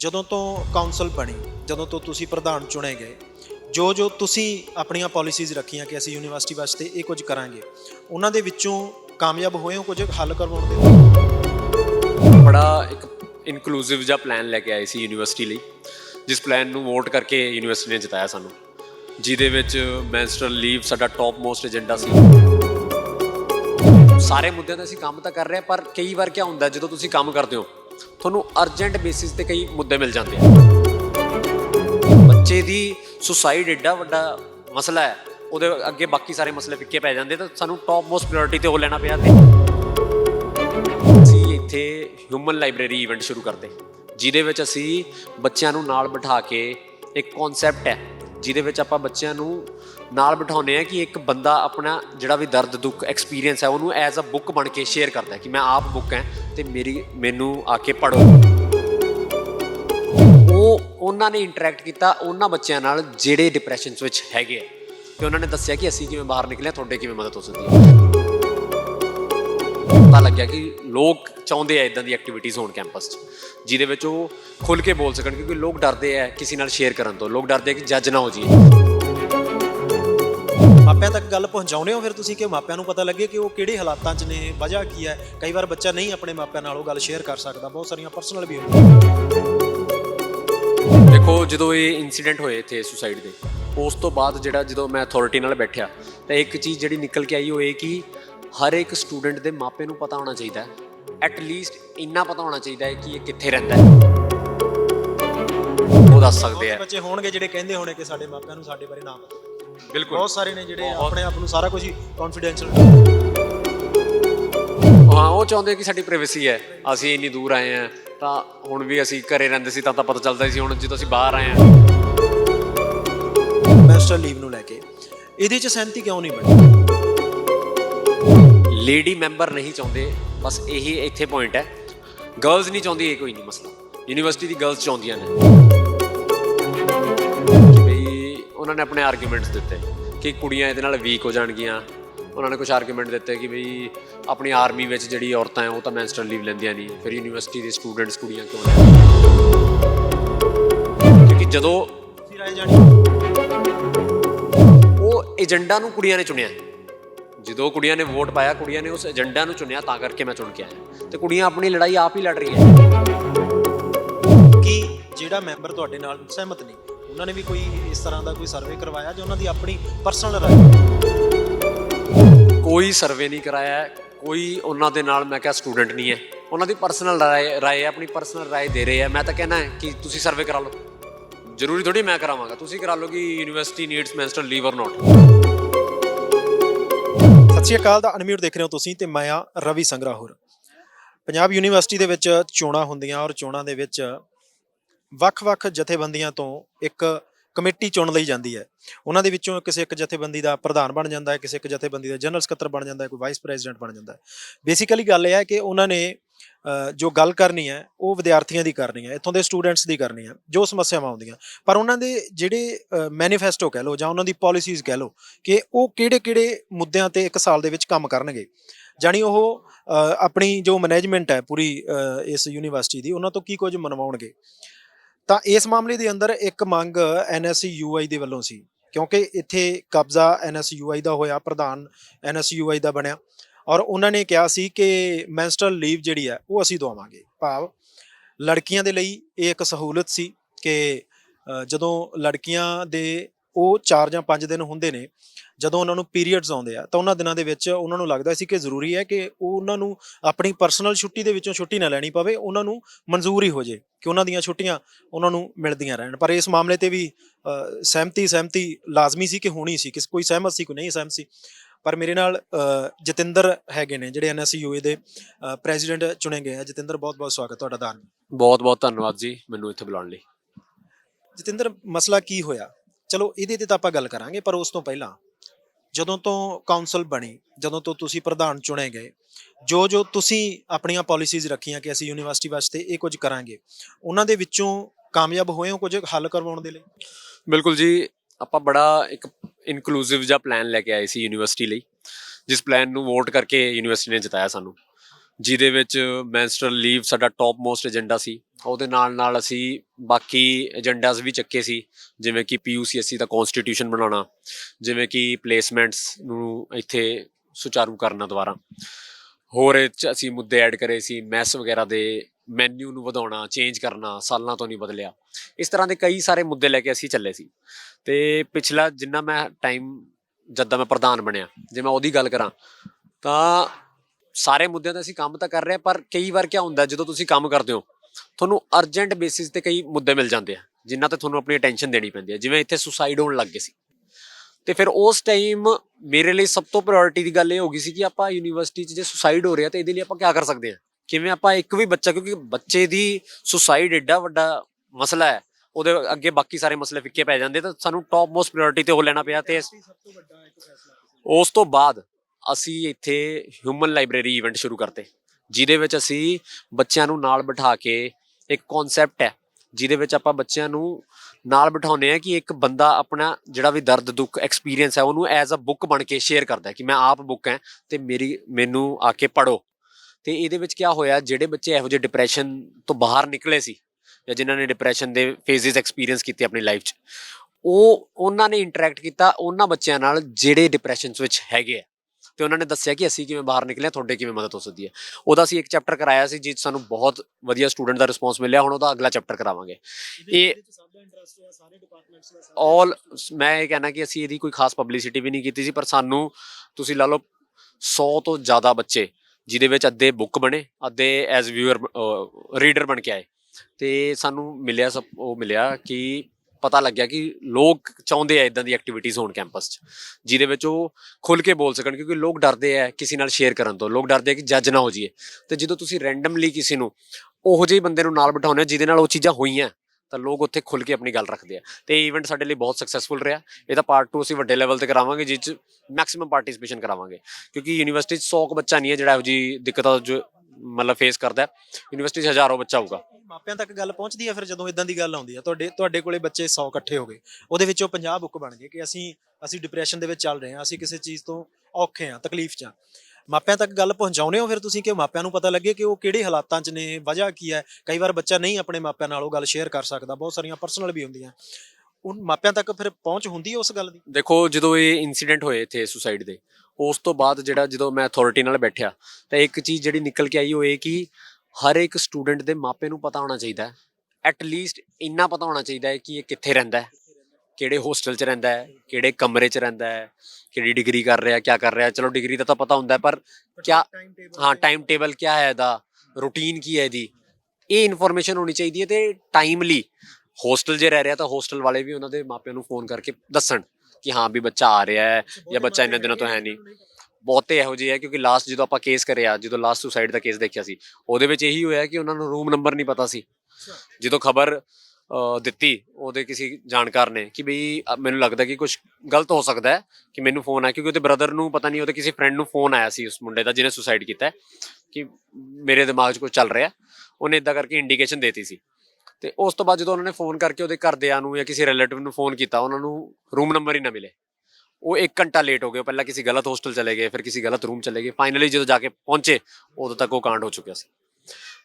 ਜਦੋਂ ਤੋਂ ਕਾਉਂਸਲ ਬਣੀ, ਜਦੋਂ ਤੋਂ ਤੁਸੀਂ ਪ੍ਰਧਾਨ ਚੁਣੇ ਗਏ, ਜੋ ਜੋ ਤੁਸੀਂ ਆਪਣੀਆਂ ਪਾਲਿਸੀਜ਼ ਰੱਖੀਆਂ ਕਿ ਅਸੀਂ ਯੂਨੀਵਰਸਿਟੀ ਵਾਸਤੇ ਇਹ ਕੁਝ ਕਰਾਂਗੇ, ਉਹਨਾਂ ਦੇ ਵਿੱਚੋਂ ਕਾਮਯਾਬ ਹੋਏ ਹੋ ਕੁਝ ਹੱਲ ਕਰਵਾਉਣ ਦੇ? ਬੜਾ ਇੱਕ ਇਨਕਲੂਸਿਵ ਜਿਹਾ ਪਲਾਨ ਲੈ ਕੇ ਆਏ ਸੀ ਯੂਨੀਵਰਸਿਟੀ ਲਈ, ਜਿਸ ਪਲਾਨ ਨੂੰ ਵੋਟ ਕਰਕੇ ਯੂਨੀਵਰਸਿਟੀ ਨੇ ਜਿਤਾਇਆ ਸਾਨੂੰ, ਜਿਹਦੇ ਵਿੱਚ ਮੈਂਸਟਰਲ ਲੀਵ ਸਾਡਾ ਟੌਪ ਮੋਸਟ ਏਜੰਡਾ ਸੀ। ਸਾਰੇ ਮੁੱਦਿਆਂ ਤੇ ਅਸੀਂ ਕੰਮ ਤਾਂ ਕਰ ਰਹੇ ਹਾਂ, ਪਰ ਕਈ ਵਾਰ ਕੀ ਹੁੰਦਾ, ਜਦੋਂ ਤੁਸੀਂ ਕੰਮ ਕਰਦੇ ਹੋ ਤੁਹਾਨੂੰ ਅਰਜੈਂਟ ਬੇਸਿਸ ਤੇ ਕਈ ਮੁੱਦੇ ਮਿਲ ਜਾਂਦੇ ਆ। ਬੱਚੇ ਦੀ ਸੁਸਾਈਡ ਏਡਾ ਵੱਡਾ ਮਸਲਾ ਹੈ, ਉਹਦੇ ਅੱਗੇ ਬਾਕੀ ਸਾਰੇ ਮਸਲੇ ਫਿੱਕੇ ਪੈ ਜਾਂਦੇ ਤਾਂ ਸਾਨੂੰ ਟੌਪ ਮੋਸਟ ਪ੍ਰਾਇੋਰਟੀ ਤੇ ਉਹ ਲੈਣਾ ਪਿਆ ਤੇ ਅਸੀਂ ਇੱਥੇ ਹਿਊਮਨ ਲਾਇਬ੍ਰੇਰੀ ਇਵੈਂਟ ਸ਼ੁਰੂ ਕਰਦੇ ਜਿਹਦੇ ਵਿੱਚ ਅਸੀਂ ਬੱਚਿਆਂ ਨੂੰ ਨਾਲ ਬਿਠਾ ਕੇ ਇੱਕ ਕਨਸੈਪਟ ਹੈ, ਜਿਹਦੇ ਵਿੱਚ ਆਪਾਂ ਬੱਚਿਆਂ ਨੂੰ ਨਾਲ ਬਿਠਾਉਂਦੇ ਆ ਕਿ ਇੱਕ ਬੰਦਾ ਆਪਣਾ ਜਿਹੜਾ ਵੀ ਦਰਦ ਦੁੱਖ ਐਕਸਪੀਰੀਅੰਸ ਹੈ, ਉਹਨੂੰ ਐਜ਼ ਅ ਬੁੱਕ ਬਣ ਕੇ ਸ਼ੇਅਰ ਕਰਦਾ ਕਿ ਮੈਂ ਆਪ ਬੁੱਕ ਹੈ ਤੇ ਮੇਰੀ, ਮੈਨੂੰ ਆ ਕੇ ਪੜੋ ਉਹ, ਉਹਨਾਂ ਨੇ ਇੰਟਰੈਕਟ ਕੀਤਾ ਉਹਨਾਂ ਬੱਚਿਆਂ ਨਾਲ ਜਿਹੜੇ ਡਿਪਰੈਸ਼ਨ ਵਿੱਚ ਹੈਗੇ ਆ। ਤੇ ਉਹਨਾਂ ਨੇ ਦੱਸਿਆ ਕਿ ਅਸੀਂ ਕਿਵੇਂ ਬਾਹਰ ਨਿਕਲੇ ਤੁਹਾਡੇ ਕਿਵੇਂ ਮਦਦ ਹੋ ਸਕਦੀ ਹੈ? ਪਤਾ ਲੱਗਿਆ ਕਿ ਲੋਕ ਚਾਹੁੰਦੇ ਆ ਇਦਾਂ ਦੀ ਐਕਟੀਵਿਟੀਜ਼ ਹੋਣ ਕੈਂਪਸ 'ਚ, ਜਿਹਦੇ ਵਿੱਚ ਉਹ ਖੁੱਲ ਕੇ ਬੋਲ ਸਕਣ ਕਿਉਂਕਿ ਲੋਕ ਡਰਦੇ ਆ ਕਿਸੇ ਨਾਲ ਸ਼ੇਅਰ ਕਰਨ ਤੋਂ। ਲੋਕ ਡਰਦੇ ਆ ਕਿ ਜੱਜ ਨਾ ਹੋ ਜਾਈਏ। ਮਾਪਿਆਂ ਤੱਕ ਗੱਲ ਪਹੁੰਚਾਉਣੇ ਹੋ? ਫਿਰ ਤੁਸੀਂ ਕਿ ਮਾਪਿਆਂ ਨੂੰ ਪਤਾ ਲੱਗੇ ਕਿ ਉਹ ਕਿਹੜੇ ਹਾਲਾਤਾਂ 'ਚ ਨੇ ਵਜ੍ਹਾ ਕੀ ਹੈ? ਕਈ ਵਾਰ ਬੱਚਾ ਨਹੀਂ ਆਪਣੇ ਮਾਪਿਆਂ ਨਾਲ ਉਹ ਗੱਲ ਸ਼ੇਅਰ ਕਰ ਸਕਦਾ। ਬਹੁਤ ਸਾਰੀਆਂ ਪਰਸਨਲ ਵੀ ਹੁੰਦੀਆਂ। ਦੇਖੋ ਜਦੋਂ ਇਹ ਇਨਸੀਡੈਂਟ ਹੋਏ ਇੱਥੇ ਸੁਸਾਈਡ ਦੇ ਉਸ ਤੋਂ ਬਾਅਦ ਜਿਹੜਾ ਜਦੋਂ ਮੈਂ ਅਥਾਰਟੀ ਨਾਲ ਬੈਠਿਆ ਤਾਂ ਇੱਕ ਚੀਜ਼ ਜਿਹੜੀ ਨਿਕਲ ਕੇ ਆਈ ਉਹ ਇਹ ਕਿ ਹਰ ਇੱਕ ਸਟੂਡੈਂਟ ਦੇ ਮਾਪੇ ਨੂੰ ਪਤਾ ਹੋਣਾ ਚਾਹੀਦਾ ਹੈ। ਐਟ ਲੀਸਟ ਇੰਨਾ ਪਤਾ ਹੋਣਾ ਚਾਹੀਦਾ ਹੈ ਕਿ ਇਹ ਕਿੱਥੇ ਰਹਿੰਦਾ ਹੈ। ਉਹ ਦੱਸ ਸਕਦੇ ਆ। ਬੱਚੇ ਹੋਣਗੇ ਜਿਹੜੇ ਕਹਿੰਦੇ ਹੋਣੇ ਕਿ ਸਾਡੇ ਮਾਪਿਆਂ ਨੂੰ ਸਾਡੇ ਬਾਰੇ ਨਾ ਪਤਾ। ਬਿਲਕੁਲ। ਬਹੁਤ ਸਾਰੇ ਨੇ ਜਿਹੜੇ ਆਪਣੇ ਆਪ ਨੂੰ ਸਾਰਾ ਕੁਝ ਹੀ ਕੌਨਫੀਡੈਂਸ਼ੀਅਲ ਹਾਂ ਉਹ ਚਾਹੁੰਦੇ ਕਿ ਸਾਡੀ ਪ੍ਰਾਈਵੇਸੀ ਹੈ। ਅਸੀਂ ਇੰਨੀ ਦੂਰ ਆਏ ਆ ਤਾਂ ਹੁਣ ਵੀ ਅਸੀਂ ਘਰੇ ਰਹਿੰਦੇ ਸੀ ਤਾਂ ਤਾਂ ਪਤਾ ਚੱਲਦਾ ਸੀ ਹੁਣ ਜਦੋਂ ਅਸੀਂ ਬਾਹਰ ਆਏ ਆ ਮੈਸਟਰ ਲੀਵ ਨੂੰ ਲੈ ਕੇ। ਇਹਦੇ 'ਚ ਸਹਿਮਤੀ ਕਿਉਂ ਨਹੀਂ ਬਣੀ? ਲੇਡੀ ਮੈਂਬਰ ਨਹੀਂ ਚਾਹੁੰਦੇ ਬਸ ਇਹੀ ਇੱਥੇ ਪੁਆਇੰਟ ਹੈ। ਗਰਲਸ ਨਹੀਂ ਚਾਹੁੰਦੀ ਇਹ ਕੋਈ ਨਹੀਂ ਮਸਲਾ। ਯੂਨੀਵਰਸਿਟੀ ਦੀ ਗਰਲਸ ਚਾਹੁੰਦੀਆਂ ਨੇ। ਉਹਨਾਂ ਨੇ ਆਪਣੇ ਆਰਗੂਮੈਂਟਸ ਦਿੱਤੇ ਕਿ ਕੁੜੀਆਂ ਇਹਦੇ ਨਾਲ ਵੀਕ ਹੋ ਜਾਣਗੀਆਂ। ਉਹਨਾਂ ਨੇ ਕੁਝ ਆਰਗੂਮੈਂਟ ਦਿੱਤੇ ਕਿ ਬਈ ਆਪਣੀ ਆਰਮੀ ਵਿੱਚ ਜਿਹੜੀ ਔਰਤਾਂ ਹੈ, ਉਹ ਤਾਂ ਮੈਂਸਟਰਲ ਲੀਵ ਲੈਂਦੀਆਂ ਨਹੀਂ। ਫਿਰ ਯੂਨੀਵਰਸਿਟੀ ਦੇ ਸਟੂਡੈਂਟਸ ਕੁੜੀਆਂ ਕਿਉਂ ਲੈਂਦੀਆਂ? ਕਿਉਂਕਿ ਜਦੋਂ ਉਹ ਏਜੰਡਾ ਨੂੰ ਕੁੜੀਆਂ ਨੇ ਚੁਣਿਆ। ਜਦੋਂ ਕੁੜੀਆਂ ਨੇ ਵੋਟ ਪਾਇਆ, ਕੁੜੀਆਂ ਨੇ ਉਸ ਏਜੰਡਾ ਨੂੰ ਚੁਣਿਆ, ਤਾਂ ਕਰਕੇ ਮੈਂ ਚੁਣ ਕੇ ਆਇਆ। ਤੇ ਕੁੜੀਆਂ ਆਪਣੀ ਲੜਾਈ ਆਪ ਹੀ ਲੜ ਰਹੀਆਂ। ਕਿ ਜਿਹੜਾ ਮੈਂਬਰ ਤੁਹਾਡੇ ਨਾਲ ਸਹਿਮਤ ਨਹੀਂ ਉਹਨਾਂ ਨੇ ਵੀ ਕੋਈ ਇਸ ਤਰ੍ਹਾਂ ਦਾ ਕੋਈ ਸਰਵੇ ਕਰਵਾਇਆ ਜਾਂ ਉਹਨਾਂ ਦੀ ਆਪਣੀ ਪਰਸਨਲ ਰਾਏ ਕੋਈ ਸਰਵੇ ਨਹੀਂ ਕਰਾਇਆ ਕੋਈ ਉਹਨਾਂ ਦੇ ਨਾਲ ਮੈਂ ਕਿਹਾ ਸਟੂਡੈਂਟ ਨਹੀਂ ਹੈ। ਉਹਨਾਂ ਦੀ ਪਰਸਨਲ ਰਾਏ ਰਾਏ ਆਪਣੀ ਪਰਸਨਲ ਰਾਏ ਦੇ ਰਹੇ ਆ ਮੈਂ ਤਾਂ ਕਹਿਣਾ ਕਿ ਤੁਸੀਂ ਸਰਵੇ ਕਰਾ ਲਓ। ਜ਼ਰੂਰੀ ਥੋੜੀ ਮੈਂ ਕਰਾਵਾਂਗਾ। ਤੁਸੀਂ ਕਰਾ ਲਓ ਕਿ university needs menstrual leave or not ਸਤਿ ਸ਼੍ਰੀ ਅਕਾਲ ਦਾ ਅਨਮਿਊਟ ਦੇਖ ਰਹੇ ਹੋ ਤੁਸੀਂ ਤੇ ਮੈਂ ਆ ਰਵੀ ਸੰਗਰਾਹੁਰ। ਪੰਜਾਬ ਯੂਨੀਵਰਸਿਟੀ ਦੇ ਵਿੱਚ ਚੋਣਾਂ ਹੁੰਦੀਆਂ ਔਰ ਚੋਣਾਂ ਦੇ ਵਿੱਚ ਵੱਖ-ਵੱਖ ਜਥੇਬੰਦੀਆਂ ਤੋਂ ਇੱਕ ਕਮੇਟੀ ਚੁਣ ਲਈ ਜਾਂਦੀ ਹੈ। ਉਹਨਾਂ ਦੇ ਵਿੱਚੋਂ ਕਿਸੇ ਇੱਕ ਜਥੇਬੰਦੀ ਦਾ ਪ੍ਰਧਾਨ ਬਣ ਜਾਂਦਾ ਹੈ, ਕਿਸੇ ਇੱਕ ਜਥੇਬੰਦੀ ਦਾ ਜਨਰਲ ਸਕੱਤਰ ਬਣ ਜਾਂਦਾ ਹੈ, ਕੋਈ ਵਾਈਸ ਪ੍ਰੈਜ਼ੀਡੈਂਟ ਬਣ ਜਾਂਦਾ ਹੈ। ਬੇਸਿਕਲੀ ਗੱਲ ਇਹ ਹੈ ਕਿ ਉਹਨਾਂ ਨੇ ਜੋ ਗੱਲ ਕਰਨੀ ਹੈ, ਉਹ ਵਿਦਿਆਰਥੀਆਂ ਦੀ ਕਰਨੀ ਹੈ, ਇੱਥੋਂ ਦੇ ਸਟੂਡੈਂਟਸ ਦੀ ਕਰਨੀ ਹੈ, ਜੋ ਸਮੱਸਿਆਵਾਂ ਆਉਂਦੀਆਂ। ਪਰ ਉਹਨਾਂ ਦੇ ਜਿਹੜੇ ਮੈਨੀਫੈਸਟੋ ਕਹਿ ਲਓ ਜਾਂ ਉਹਨਾਂ ਦੀ ਪਾਲਿਸੀਜ਼ ਕਹਿ ਲਓ ਕਿ ਉਹ ਕਿਹੜੇ-ਕਿਹੜੇ ਮੁੱਦਿਆਂ ਤੇ ਇੱਕ ਸਾਲ ਦੇ ਵਿੱਚ ਕੰਮ ਕਰਨਗੇ। ਜਾਣੀ ਉਹ ਆਪਣੀ ਜੋ ਮੈਨੇਜਮੈਂਟ ਹੈ ਪੂਰੀ ਇਸ ਯੂਨੀਵਰਸਿਟੀ ਦੀ, ਉਹਨਾਂ ਤੋਂ ਕੀ ਕੁਝ ਮਨਵਾਉਣਗੇ। ਤਾਂ ਇਸ ਮਾਮਲੇ ਦੇ ਅੰਦਰ ਇੱਕ ਮੰਗ ਐਨਐਸਸੀ ਯੂਆਈ ਦੇ ਵੱਲੋਂ ਸੀ, ਕਿਉਂਕਿ ਇੱਥੇ ਕਬਜ਼ਾ ਐਨਐਸ ਯੂਆਈ ਦਾ ਹੋਇਆ, ਪ੍ਰਧਾਨ ਐਨਐਸ ਯੂਆਈ ਦਾ ਬਣਿਆ, ਔਰ ਉਹਨਾਂ ਨੇ ਕਿਹਾ ਸੀ ਕਿ ਮੈਂਸਟਰਲ ਲੀਵ ਜਿਹੜੀ ਹੈ, ਉਹ ਅਸੀਂ ਦਵਾਵਾਂਗੇ। ਭਾਵ ਲੜਕੀਆਂ ਦੇ ਲਈ ਇਹ ਇੱਕ ਸਹੂਲਤ ਸੀ ਕਿ ਜਦੋਂ ਲੜਕੀਆਂ ਦੇ ਉਹ 4 ਜਾਂ 5 ਦਿਨ ਹੁੰਦੇ ਨੇ ਜਦੋਂ ਉਹਨਾਂ ਨੂੰ ਪੀਰੀਅਡਸ ਆਉਂਦੇ ਆ ਤਾਂ ਉਹਨਾਂ ਦਿਨਾਂ ਦੇ ਵਿੱਚ ਉਹਨਾਂ ਨੂੰ ਲੱਗਦਾ ਸੀ ਕਿ ਜ਼ਰੂਰੀ ਹੈ ਕਿ ਉਹ ਉਹਨਾਂ ਨੂੰ ਆਪਣੀ ਪਰਸਨਲ ਛੁੱਟੀ ਦੇ ਵਿੱਚੋਂ ਛੁੱਟੀ ਨਾ ਲੈਣੀ ਪਵੇ ਉਹਨਾਂ ਨੂੰ ਮਨਜ਼ੂਰ ਹੀ ਹੋ ਜੇ ਕਿ ਉਹਨਾਂ ਦੀਆਂ ਛੁੱਟੀਆਂ ਉਹਨਾਂ ਨੂੰ ਮਿਲਦੀਆਂ ਰਹਿਣ। ਪਰ ਇਸ ਮਾਮਲੇ ਤੇ ਵੀ ਸਹਿਮਤੀ ਸਹਿਮਤੀ ਲਾਜ਼ਮੀ ਸੀ ਕਿ ਹੋਣੀ ਸੀ ਕਿ ਕੋਈ ਸਹਿਮਤ ਸੀ ਕੋਈ ਨਹੀਂ ਸਹਿਮਤ ਸੀ। ਪਰ ਮੇਰੇ ਨਾਲ ਜਤਿੰਦਰ ਹੈਗੇ ਨੇ ਜਿਹੜੇ ਐਨਐਸਯੂਏ ਦੇ ਪ੍ਰੈਜ਼ੀਡੈਂਟ ਚੁਣੇ ਗਏ ਆ। ਜਤਿੰਦਰ ਬਹੁਤ ਬਹੁਤ ਸਵਾਗਤ ਤੁਹਾਡਾ ਦਾਨ ਬਹੁਤ ਬਹੁਤ ਧੰਨਵਾਦ ਜੀ ਮੈਨੂੰ ਇੱਥੇ ਬੁਲਾਉਣ ਲਈ। ਜਤਿੰਦਰ ਮਸਲਾ ਕੀ ਹੋਇਆ? ਚਲੋ ਇਹਦੇ ਤੇ ਤਾਂ ਆਪਾਂ ਗੱਲ ਕਰਾਂਗੇ, ਪਰ ਉਸ ਤੋਂ ਪਹਿਲਾਂ ਜਦੋਂ ਤੋਂ ਕਾਉਂਸਲ ਬਣੀ, ਜਦੋਂ ਤੋਂ ਤੁਸੀਂ ਪ੍ਰਧਾਨ ਚੁਣੇ ਗਏ ਜੋ ਜੋ ਤੁਸੀਂ ਆਪਣੀਆਂ ਪਾਲਿਸੀਜ਼ ਰੱਖੀਆਂ ਕਿ ਅਸੀਂ ਯੂਨੀਵਰਸਿਟੀ ਵਾਸਤੇ ਇਹ ਕੁਝ ਕਰਾਂਗੇ, ਉਹਨਾਂ ਦੇ ਵਿੱਚੋਂ ਕਾਮਯਾਬ ਹੋਏ ਹੋ ਕੁਝ ਹੱਲ ਕਰਵਾਉਣ ਦੇ ਲਈ? ਬਿਲਕੁਲ ਜੀ, ਆਪਾਂ ਬੜਾ ਇੱਕ ਇਨਕਲੂਸਿਵ ਜਿਹਾ ਪਲਾਨ ਲੈ ਕੇ ਆਏ ਸੀ ਯੂਨੀਵਰਸਿਟੀ ਲਈ, ਜਿਸ ਪਲਾਨ ਨੂੰ ਵੋਟ ਕਰਕੇ ਯੂਨੀਵਰਸਿਟੀ ਨੇ ਜਿਤਾਇਆ ਸਾਨੂੰ। ਜਿਹਦੇ ਵਿੱਚ ਮੈਂਸਟਰਲ ਲੀਵ ਸਾਡਾ ਟੌਪ ਮੋਸਟ ਏਜੰਡਾ ਸੀ। ਉਹਦੇ ਨਾਲ ਨਾਲ ਅਸੀਂ ਬਾਕੀ ਏਜੰਡਾਸ ਵੀ ਚੱਕੇ ਸੀ, ਜਿਵੇਂ ਕਿ ਪੀਯੂਸੀਐਸਸੀ ਦਾ ਕਨਸਟੀਟਿਊਸ਼ਨ ਬਣਾਉਣਾ, ਜਿਵੇਂ ਕਿ ਪਲੇਸਮੈਂਟਸ ਨੂੰ ਇੱਥੇ ਸੁਚਾਰੂ ਕਰਨਾ ਦੁਆਰਾ ਹੋਰ ਇਹ 'ਚ ਅਸੀਂ ਮੁੱਦੇ ਐਡ ਕਰੇ ਸੀ ਮੈਸ ਵਗੈਰਾ ਦੇ ਮੈਨੂ ਨੂੰ ਵਧਾਉਣਾ ਚੇਂਜ ਕਰਨਾ, ਸਾਲਾਂ ਤੋਂ ਨਹੀਂ ਬਦਲਿਆ। ਇਸ ਤਰ੍ਹਾਂ ਦੇ ਕਈ ਸਾਰੇ ਮੁੱਦੇ ਲੈ ਕੇ ਅਸੀਂ ਚੱਲੇ ਸੀ। ਤੇ ਪਿਛਲਾ ਜਿੰਨਾ ਮੈਂ ਟਾਈਮ ਜਦ ਦਾ ਮੈਂ ਪ੍ਰਧਾਨ ਬਣਿਆ, ਜੇ ਮੈਂ ਉਹਦੀ ਗੱਲ ਕਰਾਂ, ਤਾਂ ਸਾਰੇ ਮੁੱਦਿਆਂ ਤੇ ਅਸੀਂ ਕੰਮ ਤਾਂ ਕਰ ਰਹੇ ਹਾਂ ਪਰ ਕਈ ਵਾਰ ਕੀ ਹੁੰਦਾ ਜਦੋਂ ਤੁਸੀਂ ਕੰਮ ਕਰਦੇ ਹੋ ਤੁਹਾਨੂੰ ਅਰਜੈਂਟ ਬੇਸਿਸ ਤੇ ਕਈ ਮੁੱਦੇ ਮਿਲ ਜਾਂਦੇ ਆ ਜਿਨ੍ਹਾਂ ਤੇ ਤੁਹਾਨੂੰ ਆਪਣੀ ਅਟੈਂਸ਼ਨ ਦੇਣੀ ਪੈਂਦੀ ਹੈ ਜਿਵੇਂ ਇੱਥੇ ਸੁਸਾਈਡ ਹੋਣ ਲੱਗ ਗਏ ਸੀ। ਤੇ ਫਿਰ ਉਸ ਟਾਈਮ ਮੇਰੇ ਲਈ ਸਭ ਤੋਂ ਪ੍ਰਾਇੋਰਟੀ ਦੀ ਗੱਲ ਇਹ ਹੋ ਗਈ ਸੀ ਕਿ ਆਪਾਂ ਯੂਨੀਵਰਸਿਟੀ 'ਚ ਜੇ ਸੁਸਾਈਡ ਹੋ ਰਿਹਾ ਤਾਂ ਇਹਦੇ ਲਈ ਆਪਾਂ ਕੀ ਕਰ ਸਕਦੇ ਹਾਂ ਕਿਵੇਂ ਆਪਾਂ ਇੱਕ ਵੀ ਬੱਚਾ ਕਿਉਂਕਿ ਬੱਚੇ ਦੀ ਸੁਸਾਈਡ ਏਡਾ ਵੱਡਾ ਮਸਲਾ ਹੈ ਉਹਦੇ ਅੱਗੇ ਬਾਕੀ ਸਾਰੇ ਮਸਲੇ ਫਿੱਕੇ ਪੈ ਜਾਂਦੇ ਤਾਂ ਸਾਨੂੰ ਟੌਪ ਮੋਸਟ ਪ੍ਰਾਇੋਰਟੀ ਤੇ ਉਹ ਲੈਣਾ ਪਿਆ ਤੇ ਉਸ ਤੋਂ ਬਾਅਦ ਅਸੀਂ ਇੱਥੇ ਹਿਊਮਨ ਲਾਇਬ੍ਰੇਰੀ ਇਵੈਂਟ ਸ਼ੁਰੂ ਕਰਤੇ, ਜਿਹਦੇ ਵਿੱਚ ਅਸੀਂ ਬੱਚਿਆਂ ਨੂੰ ਨਾਲ ਬਿਠਾ ਕੇ ਇੱਕ ਕਨਸੈਪਟ ਹੈ, ਜਿਹਦੇ ਵਿੱਚ ਆਪਾਂ ਬੱਚਿਆਂ ਨੂੰ ਨਾਲ ਬਿਠਾਉਂਦੇ ਆ ਕਿ ਇੱਕ ਬੰਦਾ ਆਪਣਾ ਜਿਹੜਾ ਵੀ ਦਰਦ ਦੁੱਖ ਐਕਸਪੀਰੀਅੰਸ ਹੈ, ਉਹਨੂੰ ਐਜ਼ ਅ ਬੁੱਕ ਬਣ ਕੇ ਸ਼ੇਅਰ ਕਰਦਾ ਕਿ ਮੈਂ ਆਪ ਬੁੱਕ ਹੈ ਤੇ ਮੇਰੀ, ਮੈਨੂੰ ਆ ਕੇ ਪੜੋ ਤੇ ਇਹਦੇ ਵਿੱਚ ਕੀ ਹੋਇਆ, ਜਿਹੜੇ ਬੱਚੇ ਇਹੋ ਜਿਹੇ ਡਿਪਰੈਸ਼ਨ ਤੋਂ ਬਾਹਰ ਨਿਕਲੇ ਸੀ, ਜਾਂ ਜਿਨ੍ਹਾਂ ਨੇ ਡਿਪਰੈਸ਼ਨ ਦੇ ਫੇਜ਼ਸ ਐਕਸਪੀਰੀਅੰਸ ਕੀਤੇ ਆਪਣੀ ਲਾਈਫ 'ਚ, ਉਹ, ਉਹਨਾਂ ਨੇ ਇੰਟਰੈਕਟ ਕੀਤਾ ਉਹਨਾਂ ਬੱਚਿਆਂ ਨਾਲ ਜਿਹੜੇ ਡਿਪਰੈਸ਼ਨਸ ਵਿੱਚ ਹੈਗੇ ਆ। ਤੇ ਉਹਨਾਂ ਨੇ ਦੱਸਿਆ ਕਿ ਅਸੀਂ ਕਿਵੇਂ ਬਾਹਰ ਨਿਕਲੇ ਤੁਹਾਡੇ ਕਿਵੇਂ ਮਦਦ ਹੋ ਸਕਦੀ ਹੈ। ਉਹਦਾ ਅਸੀਂ ਇੱਕ ਚੈਪਟਰ ਕਰਾਇਆ ਸੀ ਜਿਸ ਸਾਨੂੰ ਬਹੁਤ ਵਧੀਆ ਸਟੂਡੈਂਟ ਦਾ ਰਿਸਪੌਂਸ ਮਿਲਿਆ ਹੁਣ ਉਹਦਾ ਅਗਲਾ ਚੈਪਟਰ ਕਰਾਵਾਂਗੇ। ਇਹ ਆਲ ਮੈਂ ਇਹ ਕਹਿਣਾ ਕਿ ਅਸੀਂ ਇਹਦੀ ਕੋਈ ਖਾਸ ਪਬਲਿਸਿਟੀ ਵੀ ਨਹੀਂ ਕੀਤੀ ਸੀ ਪਰ ਸਾਨੂੰ ਤੁਸੀਂ ਲਾ ਲਓ 100 ਤੋਂ ਜ਼ਿਆਦਾ ਬੱਚੇ ਜਿਹਦੇ ਵਿੱਚ ਅੱਧੇ ਬੁੱਕ ਬਣੇ ਅੱਧੇ ਐਜ਼ ਵਿਊਅਰ ਰੀਡਰ ਬਣ ਕੇ ਆਏ। ਤੇ ਸਾਨੂੰ ਮਿਲਿਆ ਸਭ ਉਹ ਮਿਲਿਆ ਕਿ ਪਤਾ ਲੱਗਿਆ ਕਿ ਲੋਕ ਚਾਹੁੰਦੇ ਆ ਇਦਾਂ ਦੀ ਐਕਟੀਵਿਟੀਜ਼ ਹੋਣ ਕੈਂਪਸ 'ਚ, ਜਿਹਦੇ ਵਿੱਚ ਉਹ ਖੁੱਲ ਕੇ ਬੋਲ ਸਕਣ ਕਿਉਂਕਿ ਲੋਕ ਡਰਦੇ ਆ ਕਿਸੇ ਨਾਲ ਸ਼ੇਅਰ ਕਰਨ ਤੋਂ, ਲੋਕ ਡਰਦੇ ਆ ਕਿ ਜੱਜ ਨਾ ਹੋ ਜਾਈਏ। ਤੇ ਜਦੋਂ ਤੁਸੀਂ ਰੈਂਡਮਲੀ ਕਿਸੇ ਨੂੰ ਉਹੋ ਜਿਹੇ ਬੰਦੇ ਨੂੰ ਨਾਲ ਬਿਠਾਉਂਦੇ ਹੋ ਜਿਹਦੇ ਨਾਲ ਉਹ ਚੀਜ਼ਾਂ ਹੋਈਆਂ, ਤਾਂ ਲੋਕ ਉੱਥੇ ਖੁੱਲ ਕੇ ਆਪਣੀ ਗੱਲ ਰੱਖਦੇ ਆ। ਤੇ ਇਹ ਇਵੈਂਟ ਸਾਡੇ ਲਈ ਬਹੁਤ ਸਕਸੈਸਫੁਲ ਰਿਹਾ। ਇਹਦਾ ਪਾਰਟ 2 ਅਸੀਂ ਵੱਡੇ ਲੈਵਲ ਤੇ ਕਰਾਵਾਂਗੇ ਜਿਸ 'ਚ ਮੈਕਸਿਮਮ ਪਾਰਟਿਸਿਪੇਸ਼ਨ ਕਰਾਵਾਂਗੇ। ਕਿਉਂਕਿ ਯੂਨੀਵਰਸਿਟੀ 'ਚ 100 ਕੁ ਬੱਚਾ ਨਹੀਂ ਹੈ ਜਿਹੜਾ ਇਹੋ ਜੀ ਦਿੱਕਤਾਂ ਜੋ ਮਤਲਬ ਫੇਸ ਕਰਦਾ ਯੂਨੀਵਰਸਿਟੀ 'ਚ ਹਜ਼ਾਰੋਂ ਬੱਚਾ ਹੋਊਗਾ। ਮਾਪਿਆਂ ਤੱਕ ਗੱਲ ਪਹੁੰਚਦੀ ਹੈ ਫਿਰ ਜਦੋਂ ਇਦਾਂ ਦੀ ਗੱਲ ਆਉਂਦੀ ਹੈ ਤੁਹਾਡੇ ਤੁਹਾਡੇ ਕੋਲੇ ਬੱਚੇ 100 ਇਕੱਠੇ ਹੋ ਗਏ। ਉਹਦੇ ਵਿੱਚੋਂ 50 ਬੁੱਕ ਬਣ ਗਏ ਕਿ ਅਸੀਂ ਅਸੀਂ ਡਿਪਰੈਸ਼ਨ ਦੇ ਵਿੱਚ ਚੱਲ ਰਹੇ ਹਾਂ ਅਸੀਂ ਕਿਸੇ ਚੀਜ਼ ਤੋਂ ਔਖੇ ਹਾਂ ਤਕਲੀਫ 'ਚ ਹਾਂ। ਮਾਪਿਆਂ ਤੱਕ ਗੱਲ ਪਹੁੰਚਾਉਨੇ ਹੋ ਫਿਰ ਤੁਸੀਂ ਕਿ ਮਾਪਿਆਂ ਨੂੰ ਪਤਾ ਲੱਗੇ ਕਿ ਉਹ ਕਿਹੜੇ ਹਾਲਾਤਾਂ 'ਚ ਨੇ ਵਜ੍ਹਾ ਕੀ ਹੈ? ਕਈ ਵਾਰ ਬੱਚਾ ਨਹੀਂ ਆਪਣੇ ਮਾਪਿਆਂ ਨਾਲ ਉਹ ਗੱਲ ਸ਼ੇਅਰ ਕਰ ਸਕਦਾ ਬਹੁਤ ਸਾਰੀਆਂ ਪਰਸਨਲ ਵੀ ਹੁੰਦੀਆਂ। ਉਹ ਮਾਪਿਆਂ ਤੱਕ ਫਿਰ ਪਹੁੰਚ ਹੁੰਦੀ ਹੈ ਉਸ ਗੱਲ ਦੀ? ਦੇਖੋ ਜਦੋਂ ਇਹ ਇਨਸੀਡੈਂਟ ਹੋਏ ਇੱਥੇ ਸੁਸਾਈਡ ਦੇ ਉਸ ਤੋਂ ਬਾਅਦ ਜਿਹੜਾ ਜਦੋਂ ਮੈਂ ਅਥਾਰਟੀ ਨਾਲ ਬੈਠਿਆ, ਤਾਂ ਇੱਕ ਚੀਜ਼ ਜਿਹੜੀ ਨਿਕਲ ਕੇ ਆਈ ਉਹ ਇਹ ਕਿ ਹਰ ਇੱਕ ਸਟੂਡੈਂਟ ਦੇ ਮਾਪੇ ਨੂੰ ਪਤਾ ਹੋਣਾ ਚਾਹੀਦਾ ਹੈ। ਐਟ ਲੀਸਟ ਇੰਨਾ ਪਤਾ ਹੋਣਾ ਚਾਹੀਦਾ ਹੈ ਕਿ ਇਹ ਕਿੱਥੇ ਰਹਿੰਦਾ ਹੈ, ਕਿਹੜੇ ਹੋਸਟਲ 'ਚ ਰਹਿੰਦਾ ਹੈ, ਕਿਹੜੇ ਕਮਰੇ 'ਚ ਰਹਿੰਦਾ ਹੈ, ਕਿਹੜੀ ਡਿਗਰੀ ਕਰ ਰਿਹਾ ਕੀ ਕਰ ਰਿਹਾ। ਚਲੋ ਡਿਗਰੀ ਦਾ ਤਾਂ ਪਤਾ ਹੁੰਦਾ ਪਰ ਕਿਆ ਹਾਂ ਟਾਈਮ ਟੇਬਲ ਕੀ ਹੈ ਇਹਦਾ ਰੂਟੀਨ ਕੀ ਹੈ ਇਹਦੀ। ਇਹ ਇਨਫੋਰਮੇਸ਼ਨ ਹੋਣੀ ਚਾਹੀਦੀ ਹੈ ਤੇ ਟਾਈਮਲੀ ਹੋਸਟਲ ਜੇ ਰਹਿ ਰਿਹਾ ਤਾਂ ਹੋਸਟਲ ਵਾਲੇ ਵੀ ਉਹਨਾਂ ਦੇ ਮਾਪਿਆਂ ਨੂੰ ਫੋਨ ਕਰਕੇ ਦੱਸਣ। ਕਿ ਹਾਂ ਵੀ ਬੱਚਾ ਆ ਰਿਹਾ ਹੈ ਜਾਂ ਬੱਚਾ ਇੰਨੇ ਦਿਨਾਂ ਤੋਂ ਹੈ ਨਹੀਂ। ਬਹੁਤੇ ਇਹੋ ਜਿਹੇ ਹੈ ਕਿਉਂਕਿ ਲਾਸਟ ਜਦੋਂ ਆਪਾਂ ਕੇਸ ਕਰਿਆ ਜਦੋਂ ਲਾਸਟ ਸੁਸਾਈਡ ਦਾ ਕੇਸ ਦੇਖਿਆ ਸੀ ਉਹਦੇ ਵਿੱਚ ਇਹੀ ਹੋਇਆ ਕਿ ਉਹਨਾਂ ਨੂੰ ਰੂਮ ਨੰਬਰ ਨਹੀਂ ਪਤਾ ਸੀ। ਜਦੋਂ ਖਬਰ ਦਿੱਤੀ ਉਹਦੇ ਕਿਸੇ ਜਾਣਕਾਰ ਨੇ ਕਿ ਬਈ ਮੈਨੂੰ ਲੱਗਦਾ ਕਿ ਕੁਝ ਗਲਤ ਹੋ ਸਕਦਾ ਹੈ ਕਿ ਮੈਨੂੰ ਫੋਨ ਆਇਆ ਕਿਉਂਕਿ ਉਹਦੇ ਬ੍ਰਦਰ ਨੂੰ ਪਤਾ ਨਹੀਂ ਉਹਦੇ ਕਿਸੇ ਫਰੈਂਡ ਨੂੰ ਫੋਨ ਆਇਆ ਸੀ ਉਸ ਮੁੰਡੇ ਦਾ ਜਿਹਨੇ ਸੁਸਾਈਡ ਕੀਤਾ ਕਿ ਮੇਰੇ ਦਿਮਾਗ 'ਚ ਕੁਝ ਚੱਲ ਰਿਹਾ ਉਹਨੇ ਇਦਾਂ ਕਰਕੇ ਇੰਡੀਕੇਸ਼ਨ ਦੇਤੀ ਸੀ। ਤੇ ਉਸ ਤੋਂ ਬਾਅਦ ਜਦੋਂ ਉਹਨਾਂ ਨੇ ਫੋਨ ਕਰਕੇ ਉਹਦੇ ਘਰਦਿਆਂ ਨੂੰ ਜਾਂ ਕਿਸੇ ਰਿਲੇਟਿਵ ਨੂੰ ਫੋਨ ਕੀਤਾ, ਉਹਨਾਂ ਨੂੰ ਰੂਮ ਨੰਬਰ ਹੀ ਨਾ ਮਿਲੇ। ਉਹ 1 ਘੰਟਾ ਲੇਟ ਹੋ ਗਏ ਪਹਿਲਾਂ ਕਿਸੇ ਗਲਤ ਹੋਸਟਲ ਚਲੇ ਗਏ, ਫਿਰ ਕਿਸੇ ਗਲਤ ਰੂਮ ਚਲੇ ਗਏ। ਫਾਈਨਲੀ ਜਦੋਂ ਜਾ ਕੇ ਪਹੁੰਚੇ, ਉਦੋਂ ਤੱਕ ਉਹ ਕਾਂਡ ਹੋ ਚੁੱਕਿਆ ਸੀ।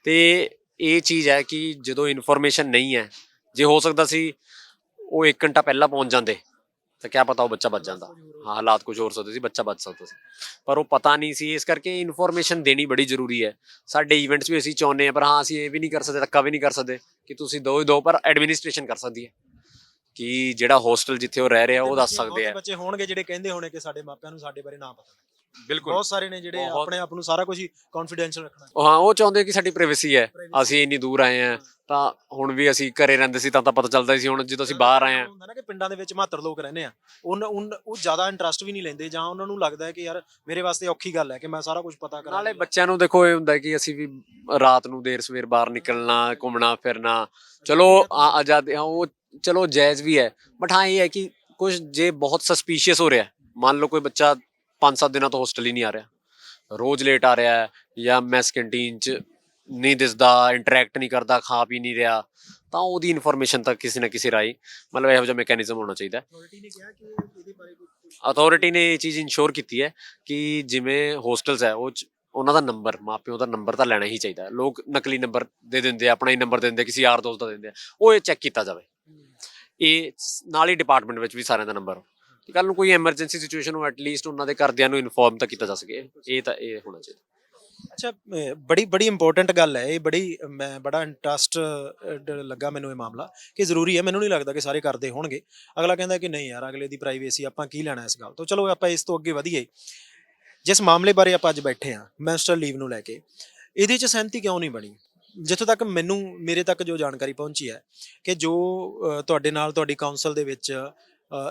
ਤੇ ਇਹ ਚੀਜ਼ ਹੈ ਕਿ ਜਦੋਂ ਇਨਫੋਰਮੇਸ਼ਨ ਨਹੀਂ ਹੈ, ਜੇ ਹੋ ਸਕਦਾ ਸੀ ਉਹ 1 ਘੰਟਾ ਪਹਿਲਾਂ ਪਹੁੰਚ ਜਾਂਦੇ ਤਾਂ ਕਿਆ ਪਤਾ ਉਹ ਬੱਚਾ ਬਚ ਜਾਂਦਾ। ਹਾਂ ਹਾਲਾਤ ਕੁਝ ਹੋਰ ਸਕਦੇ ਸੀ ਬੱਚਾ ਬਚ ਸਕਦਾ ਸੀ। ਪਰ ਉਹ ਪਤਾ ਨਹੀਂ ਸੀ ਇਸ ਕਰਕੇ ਇਨਫੋਰਮੇਸ਼ਨ ਦੇਣੀ ਬੜੀ ਜ਼ਰੂਰੀ ਹੈ। ਸਾਡੇ ਇਵੈਂਟਸ ਵੀ ਅਸੀਂ ਚਾਹੁੰਦੇ ਹਾਂ ਪਰ ਹਾਂ ਅਸੀਂ ਇਹ ਵੀ ਨਹੀਂ ਕਰ ਸਕਦੇ ਧੱਕਾ ਵੀ ਨਹੀਂ ਕਰ ਸਕਦੇ ਕਿ ਤੁਸੀਂ ਦੋ ਹੀ ਦੋ ਪਰ ਐਡਮਿਨਿਸਟ੍ਰੇਸ਼ਨ ਕਰ ਸਕਦੀ ਹੈ। ਕਿ ਜਿਹੜਾ ਹੋਸਟਲ ਜਿੱਥੇ ਉਹ ਰਹਿ ਰਿਹਾ ਉਹ ਦੱਸ ਸਕਦੇ ਆ ਬੱਚੇ ਹੋਣਗੇ ਜਿਹੜੇ ਕਹਿੰਦੇ ਹੋਣੇ ਕਿ ਸਾਡੇ ਮਾਪਿਆਂ ਨੂੰ ਸਾਡੇ ਬਾਰੇ ਨਾ ਪਤਾ। ਬਿਲਕੁਲ। ਬਹੁਤ ਸਾਰੇ ਨੇ ਜਿਹੜੇ ਬਹੁਤ। ਆਪਣੇ ਆਪ ਨੂੰ ਸਾਰਾ ਕੁਝ ਹੀ ਕੌਨਫੀਡੈਂਸ਼ੀਅਲ ਰੱਖਣਾ। ਉਹ ਹਾਂ ਉਹ ਚਾਹੁੰਦੇ ਕਿ ਸਾਡੀ ਪ੍ਰਾਈਵੇਸੀ ਹੈ। ਅਸੀਂ ਇੰਨੀ ਦੂਰ ਆਏ ਆ ਤਾਂ ਹੁਣ ਵੀ ਅਸੀਂ ਘਰੇ ਰਹਿੰਦੇ ਸੀ ਤਾਂ ਤਾਂ ਪਤਾ ਚੱਲਦਾ ਸੀ ਹੁਣ ਜਦੋਂ ਅਸੀਂ ਬਾਹਰ ਆਏ ਆ ਹੁੰਦਾ ਨਾ ਕਿ ਪਿੰਡਾਂ ਦੇ ਵਿੱਚ ਮਾਤਰ ਲੋਕ ਰਹਿੰਦੇ ਆ। ਉਨ- ਉਹ ਜ਼ਿਆਦਾ ਇੰਟਰਸਟ ਵੀ ਨਹੀਂ ਲੈਂਦੇ ਜਾਂ ਉਹਨਾਂ ਨੂੰ ਲੱਗਦਾ ਹੈ ਕਿ ਯਾਰ ਮੇਰੇ ਵਾਸਤੇ ਔਖੀ ਗੱਲ ਹੈ ਕਿ ਮੈਂ ਸਾਰਾ ਕੁਝ ਪਤਾ ਕਰਾਂ। ਨਾਲੇ ਬੱਚਿਆਂ ਨੂੰ ਦੇਖੋ ਇਹ ਹੁੰਦਾ ਕਿ ਅਸੀਂ ਵੀ ਰਾਤ ਨੂੰ ਦੇਰ ਸਵੇਰ ਬਾਹਰ ਨਿਕਲਣਾ ਘੁੰਮਣਾ ਫਿਰਨਾ। ਚਲੋ ਆ- ਆਜ਼ਾਦੀ ਹਾਂ ਉਹ ਚਲੋ ਜਾਇਜ਼ ਵੀ ਹੈ ਬਟ ਹਾਂ ਇਹ ਹੈ ਕਿ ਕੁਝ ਜੇ ਬਹੁਤ ਸਸਪੀਸ਼ੀਅਸ ਹੋ ਰਿਹਾ ਮੰਨ ਲਓ ਕੋਈ ਬੱਚਾ 5-7 ਦਿਨਾਂ ਤੋਂ ਹੋਸਟਲ ਹੀ ਨਹੀਂ ਆ ਰਿਹਾ। ਰੋਜ਼ ਲੇਟ ਆ ਰਿਹਾ ਜਾਂ ਮੈਸ ਕੈਂਟੀਨ 'ਚ ਨਹੀਂ ਦਿਸਦਾ ਇੰਟਰੈਕਟ ਨਹੀਂ ਕਰਦਾ ਖਾ ਪੀ ਨਹੀਂ ਰਿਹਾ ਤਾਂ ਉਹਦੀ ਇਨਫੋਰਮੇਸ਼ਨ ਤਾਂ ਕਿਸੇ ਨਾ ਕਿਸੇ ਰਾਈ ਮਤਲਬ ਇਹੋ ਜਿਹਾ ਮੈਕੈਨਿਜ਼ਮ ਹੋਣਾ ਚਾਹੀਦਾ। ਅਥਾਰਟੀ ਨੇ ਕਿਹਾ ਕਿ ਇਹਦੇ ਬਾਰੇ ਅਥਾਰਟੀ ਨੇ ਇਹ ਚੀਜ਼ ਇਨਸ਼ੋਰ ਕੀਤੀ ਹੈ ਕਿ ਜਿਵੇਂ ਹੋਸਟਲਸ ਹੈ ਉਹ ਉਹਨਾਂ ਦਾ ਨੰਬਰ ਮਾਪਿਓ ਦਾ ਨੰਬਰ ਤਾਂ ਲੈਣਾ ਹੀ ਚਾਹੀਦਾ। ਲੋਕ ਨਕਲੀ ਨੰਬਰ ਦੇ ਦਿੰਦੇ ਆ ਆਪਣਾ ਹੀ ਨੰਬਰ ਦਿੰਦੇ ਕਿਸੇ ਯਾਰ ਦੋਸਤ ਦਾ ਦਿੰਦੇ ਆ ਉਹ ਇਹ ਚੈੱਕ ਕੀਤਾ ਜਾਵੇ। ਇਹ ਨਾਲ ਹੀ ਡਿਪਾਰਟਮੈਂਟ ਵਿੱਚ ਵੀ ਸਾਰਿਆਂ ਦਾ ਨੰਬਰ ਕਿ ਕੱਲ ਨੂੰ ਕੋਈ ਐਮਰਜੈਂਸੀ ਸਿਚੁਏਸ਼ਨ ਹੋ ਐਟਲੀਸਟ ਉਹਨਾਂ ਦੇ ਘਰਦਿਆਂ ਨੂੰ ਇਨਫੋਰਮ ਤਾਂ ਕੀਤਾ ਜਾ ਸਕੇ। ਇਹ ਤਾਂ ਇਹ ਹੋਣਾ ਚਾਹੀਦਾ। ਅੱਛਾ ਬੜੀ ਬੜੀ ਇੰਪੋਰਟੈਂਟ ਗੱਲ ਹੈ। ਇਹ ਬੜੀ, ਮੈਂ ਬੜਾ ਇੰਟਰਸਟ ਲੱਗਾ ਮੈਨੂੰ ਇਹ ਮਾਮਲਾ ਕਿ ਜ਼ਰੂਰੀ ਹੈ। ਮੈਨੂੰ ਨਹੀਂ ਲੱਗਦਾ ਕਿ ਸਾਰੇ ਕਰਦੇ ਹੋਣਗੇ। ਅਗਲਾ ਕਹਿੰਦਾ ਕਿ ਨਹੀਂ ਯਾਰ, ਅਗਲੇ ਦੀ ਪ੍ਰਾਈਵੇਸੀ ਆਪਾਂ ਕੀ ਲੈਣਾ ਇਸ ਗੱਲ ਤੋਂ? ਚਲੋ, ਆਪਾਂ ਇਸ ਤੋਂ ਅੱਗੇ ਵਧੀਏ। ਜਿਸ ਮਾਮਲੇ ਬਾਰੇ ਆਪਾਂ ਅੱਜ ਬੈਠੇ ਹਾਂ ਮੈਂਸਟਰ ਲੀਵ ਨੂੰ ਲੈ ਕੇ, ਇਹਦੇ 'ਚ ਸਹਿਮਤੀ ਕਿਉਂ ਨਹੀਂ ਬਣੀ? ਜਿੱਥੋਂ ਤੱਕ ਮੈਨੂੰ, ਮੇਰੇ ਤੱਕ ਜੋ ਜਾਣਕਾਰੀ ਪਹੁੰਚੀ ਹੈ ਕਿ ਜੋ ਤੁਹਾਡੇ ਨਾਲ, ਤੁਹਾਡੀ ਕਾਉਂਸਲ ਦੇ ਵਿੱਚ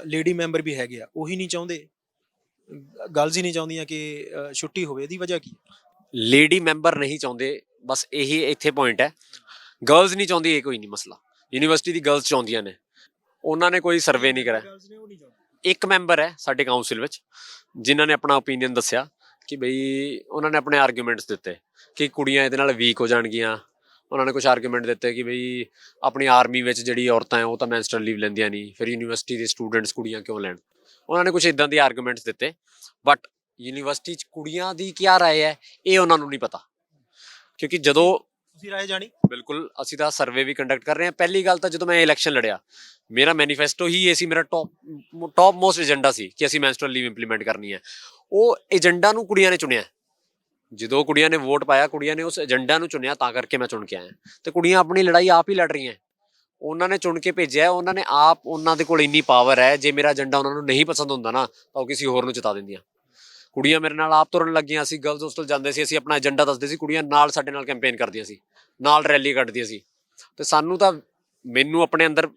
ਲੇਡੀ ਮੈਂਬਰ ਵੀ ਹੈਗੇ ਆ ਉਹੀ ਨਹੀਂ ਚਾਹੁੰਦੇ। ਗਰਲਸ ਹੀ ਨਹੀਂ ਚਾਹੁੰਦੀਆਂ ਕਿ ਛੁੱਟੀ ਹੋਵੇ ਇਹਦੀ ਵਜ੍ਹਾ ਕੀ? ਲੇਡੀ ਮੈਂਬਰ ਨਹੀਂ ਚਾਹੁੰਦੇ ਬਸ ਇਹੀ ਇੱਥੇ ਪੁਆਇੰਟ ਹੈ। ਗਰਲਸ ਨਹੀਂ ਚਾਹੁੰਦੀ ਇਹ ਕੋਈ ਨਹੀਂ ਮਸਲਾ। ਯੂਨੀਵਰਸਿਟੀ ਦੀ ਗਰਲਸ ਚਾਹੁੰਦੀਆਂ ਨੇ। ਉਹਨਾਂ ਨੇ ਕੋਈ ਸਰਵੇ ਨਹੀਂ ਕਰਾਇਆ ਇੱਕ ਮੈਂਬਰ ਹੈ ਸਾਡੇ ਕਾਉਂਸਲ ਵਿੱਚ ਜਿਨ੍ਹਾਂ ਨੇ ਆਪਣਾ ਓਪੀਨੀਅਨ ਦੱਸਿਆ ਕਿ ਬਈ ਉਹਨਾਂ ਨੇ ਆਪਣੇ ਆਰਗੂਮੈਂਟਸ ਦਿੱਤੇ ਕਿ ਕੁੜੀਆਂ ਇਹਦੇ ਨਾਲ ਵੀਕ ਹੋ ਜਾਣਗੀਆਂ। ਉਹਨਾਂ ਨੇ ਕੁਝ ਆਰਗੂਮੈਂਟ ਦਿੱਤੇ ਕਿ ਬਈ ਆਪਣੀ ਆਰਮੀ ਵਿੱਚ ਜਿਹੜੀ ਔਰਤਾਂ ਹੈ ਉਹ ਤਾਂ ਮੈਂਸਟਰਲ ਲੀਵ ਲੈਂਦੀਆਂ ਨਹੀਂ ਫਿਰ ਯੂਨੀਵਰਸਿਟੀ ਦੇ ਸਟੂਡੈਂਟਸ ਕੁੜੀਆਂ ਕਿਉਂ ਲੈਣ? ਉਹਨਾਂ ਨੇ ਕੁਝ ਇਦਾਂ ਦੇ ਆਰਗੂਮੈਂਟਸ ਦਿੱਤੇ ਬਟ ਯੂਨੀਵਰਸਿਟੀ 'ਚ ਕੁੜੀਆਂ ਦੀ ਕੀ ਰਾਏ ਹੈ ਇਹ ਉਹਨਾਂ ਨੂੰ ਨਹੀਂ ਪਤਾ। ਕਿਉਂਕਿ ਜਦੋਂ ਤੁਸੀਂ ਰਾਏ ਜਾਣੀ? ਬਿਲਕੁਲ ਅਸੀਂ ਤਾਂ ਸਰਵੇ ਵੀ ਕੰਡਕਟ ਕਰ ਰਹੇ ਹਾਂ। ਪਹਿਲੀ ਗੱਲ ਤਾਂ ਜਦੋਂ ਮੈਂ ਇਲੈਕਸ਼ਨ ਲੜਿਆ ਮੇਰਾ ਮੈਨੀਫੈਸਟੋ ਹੀ ਇਹ ਸੀ ਮੇਰਾ ਟੌਪ ਟੌਪ ਮੋਸਟ ਏਜੰਡਾ ਸੀ ਕਿ ਅਸੀਂ ਮੈਂਸਟਰਲ ਲੀਵ ਇੰਪਲੀਮੈਂਟ ਕਰਨੀ ਹੈ। ਉਹ ਏਜੰਡਾ ਨੂੰ ਕੁੜੀਆਂ ਨੇ ਚੁਣਿਆ। ਜਦੋਂ ਕੁੜੀਆਂ ਨੇ ਵੋਟ ਪਾਇਆ, ਕੁੜੀਆਂ ਨੇ ਉਸ ਏਜੰਡਾ ਨੂੰ ਚੁਣਿਆ, ਤਾਂ ਕਰਕੇ ਮੈਂ ਚੁਣ ਕੇ ਆਇਆ। ਤੇ ਕੁੜੀਆਂ ਆਪਣੀ ਲੜਾਈ ਆਪ ਹੀ ਲੜ ਰਹੀਆਂ। ਉਹਨਾਂ ਨੇ ਚੁਣ ਕੇ ਭੇਜਿਆ, ਉਹਨਾਂ ਨੇ ਆਪ ਉਹਨਾਂ ਦੇ ਕੋਲ ਇੰਨੀ ਪਾਵਰ ਹੈ, ਜੇ ਮੇਰਾ ਏਜੰਡਾ ਉਹਨਾਂ ਨੂੰ ਨਹੀਂ ਪਸੰਦ ਹੁੰਦਾ ਨਾ, ਤਾਂ ਉਹ ਕਿਸੇ ਹੋਰ ਨੂੰ ਜਿਤਾ ਦਿੰਦੀਆਂ। ਕੁੜੀਆਂ ਮੇਰੇ ਨਾਲ ਆਪ ਤੁਰਨ ਲੱਗੀਆਂ ਅਸੀਂ ਗਰਲਸ ਹੋਸਟਲ ਜਾਂਦੇ ਸੀ, ਅਸੀਂ ਆਪਣਾ ਏਜੰਡਾ ਦੱਸਦੇ ਸੀ, ਕੁੜੀਆਂ ਨਾਲ ਸਾਡੇ ਨਾਲ ਕੈਂਪੇਨ ਕਰਦੀਆਂ ਸੀ, ਨਾਲ ਰੈਲੀ ਕੱਢਦੀਆਂ ਸੀ। ਤੇ ਸਾਨੂੰ ਤਾਂ ਮੈਨੂੰ ਆਪਣੇ ਅੰਦਰ